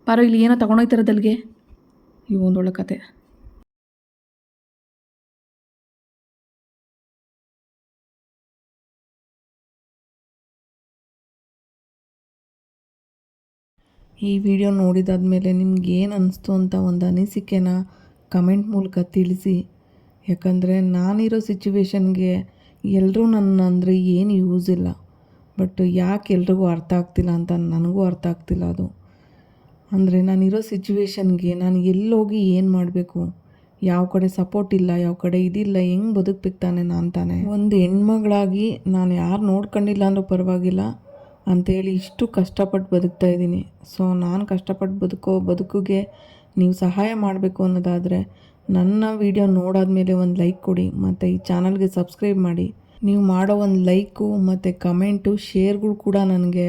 ಪಾರೋ, ಇಲ್ಲಿ ಏನೋ ತೊಗೊಂಡೋಗ್ತಾರದಲ್ಲಿಗೆ ಇವೊಂದೊಳ್ಳೆ ಕತೆ. ಈ ವಿಡಿಯೋ ನೋಡಿದಾದ್ಮೇಲೆ ನಿಮ್ಗೆ ಏನು ಅನಿಸ್ತು ಅಂತ ಒಂದು ಅನಿಸಿಕೆನ ಕಮೆಂಟ್ ಮೂಲಕ ತಿಳಿಸಿ. ಯಾಕಂದರೆ ನಾನಿರೋ ಸಿಚುವೇಶನ್ಗೆ ಎಲ್ಲರೂ ನನ್ನ ಅಂದರೆ ಏನು ಯೂಸ್ ಇಲ್ಲ. ಬಟ್ ಯಾಕೆ ಎಲ್ರಿಗೂ ಅರ್ಥ ಆಗ್ತಿಲ್ಲ ಅಂತ ನನಗೂ ಅರ್ಥ ಆಗ್ತಿಲ್ಲ ಅದು. ಅಂದರೆ ನಾನಿರೋ ಸಿಚುವೇಶನ್ಗೆ ನಾನು ಎಲ್ಲೋಗಿ ಏನು ಮಾಡಬೇಕು? ಯಾವ ಕಡೆ ಸಪೋರ್ಟ್ ಇಲ್ಲ, ಯಾವ ಕಡೆ ಇದಿಲ್ಲ, ಹೆಂಗೆ ಬದುಕ್ಬೇಕು ತಾನೆ ನಾನು ತಾನೇ? ಒಂದು ಹೆಣ್ಮಗಳಾಗಿ ನಾನು ಯಾರು ನೋಡ್ಕೊಂಡಿಲ್ಲ ಅಂದರೂ ಪರವಾಗಿಲ್ಲ. ಅಂಥೇಳಿ ಇಷ್ಟು ಕಷ್ಟಪಟ್ಟು ಬದುಕ್ತಾ ಇದ್ದೀನಿ. ಸೊ ನಾನು ಕಷ್ಟಪಟ್ಟು ಬದುಕೋ ಬದುಕಿಗೆ ನೀವು ಸಹಾಯ ಮಾಡಬೇಕು ಅನ್ನೋದಾದರೆ ನನ್ನ ವಿಡಿಯೋ ನೋಡಾದ್ಮೇಲೆ ಒಂದು ಲೈಕ್ ಕೊಡಿ, ಮತ್ತು ಈ ಚಾನಲ್ಗೆ ಸಬ್ಸ್ಕ್ರೈಬ್ ಮಾಡಿ. ನೀವು ಮಾಡೋ ಒಂದು ಲೈಕು ಮತ್ತು ಕಮೆಂಟು ಶೇರ್ಗಳು ಕೂಡ ನನಗೆ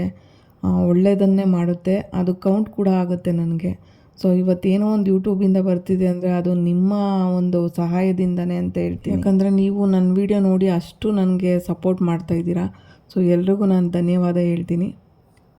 ಒಳ್ಳೆಯದನ್ನೇ ಮಾಡುತ್ತೆ. ಅದು ಕೌಂಟ್ ಕೂಡ ಆಗುತ್ತೆ ನನಗೆ. ಸೊ ಇವತ್ತೇನೋ ಒಂದು ಯೂಟ್ಯೂಬಿಂದ ಬರ್ತಿದೆ ಅಂದರೆ ಅದು ನಿಮ್ಮ ಒಂದು ಸಹಾಯದಿಂದನೇ ಅಂತ ಹೇಳ್ತೀನಿ. ಯಾಕಂದರೆ ನೀವು ನನ್ನ ವಿಡಿಯೋ ನೋಡಿ ಅಷ್ಟು ನನಗೆ ಸಪೋರ್ಟ್ ಮಾಡ್ತಾ ಇದ್ದೀರಾ. ಸೊ ಎಲ್ರಿಗೂ ನಾನು ಧನ್ಯವಾದ ಹೇಳ್ತೀನಿ.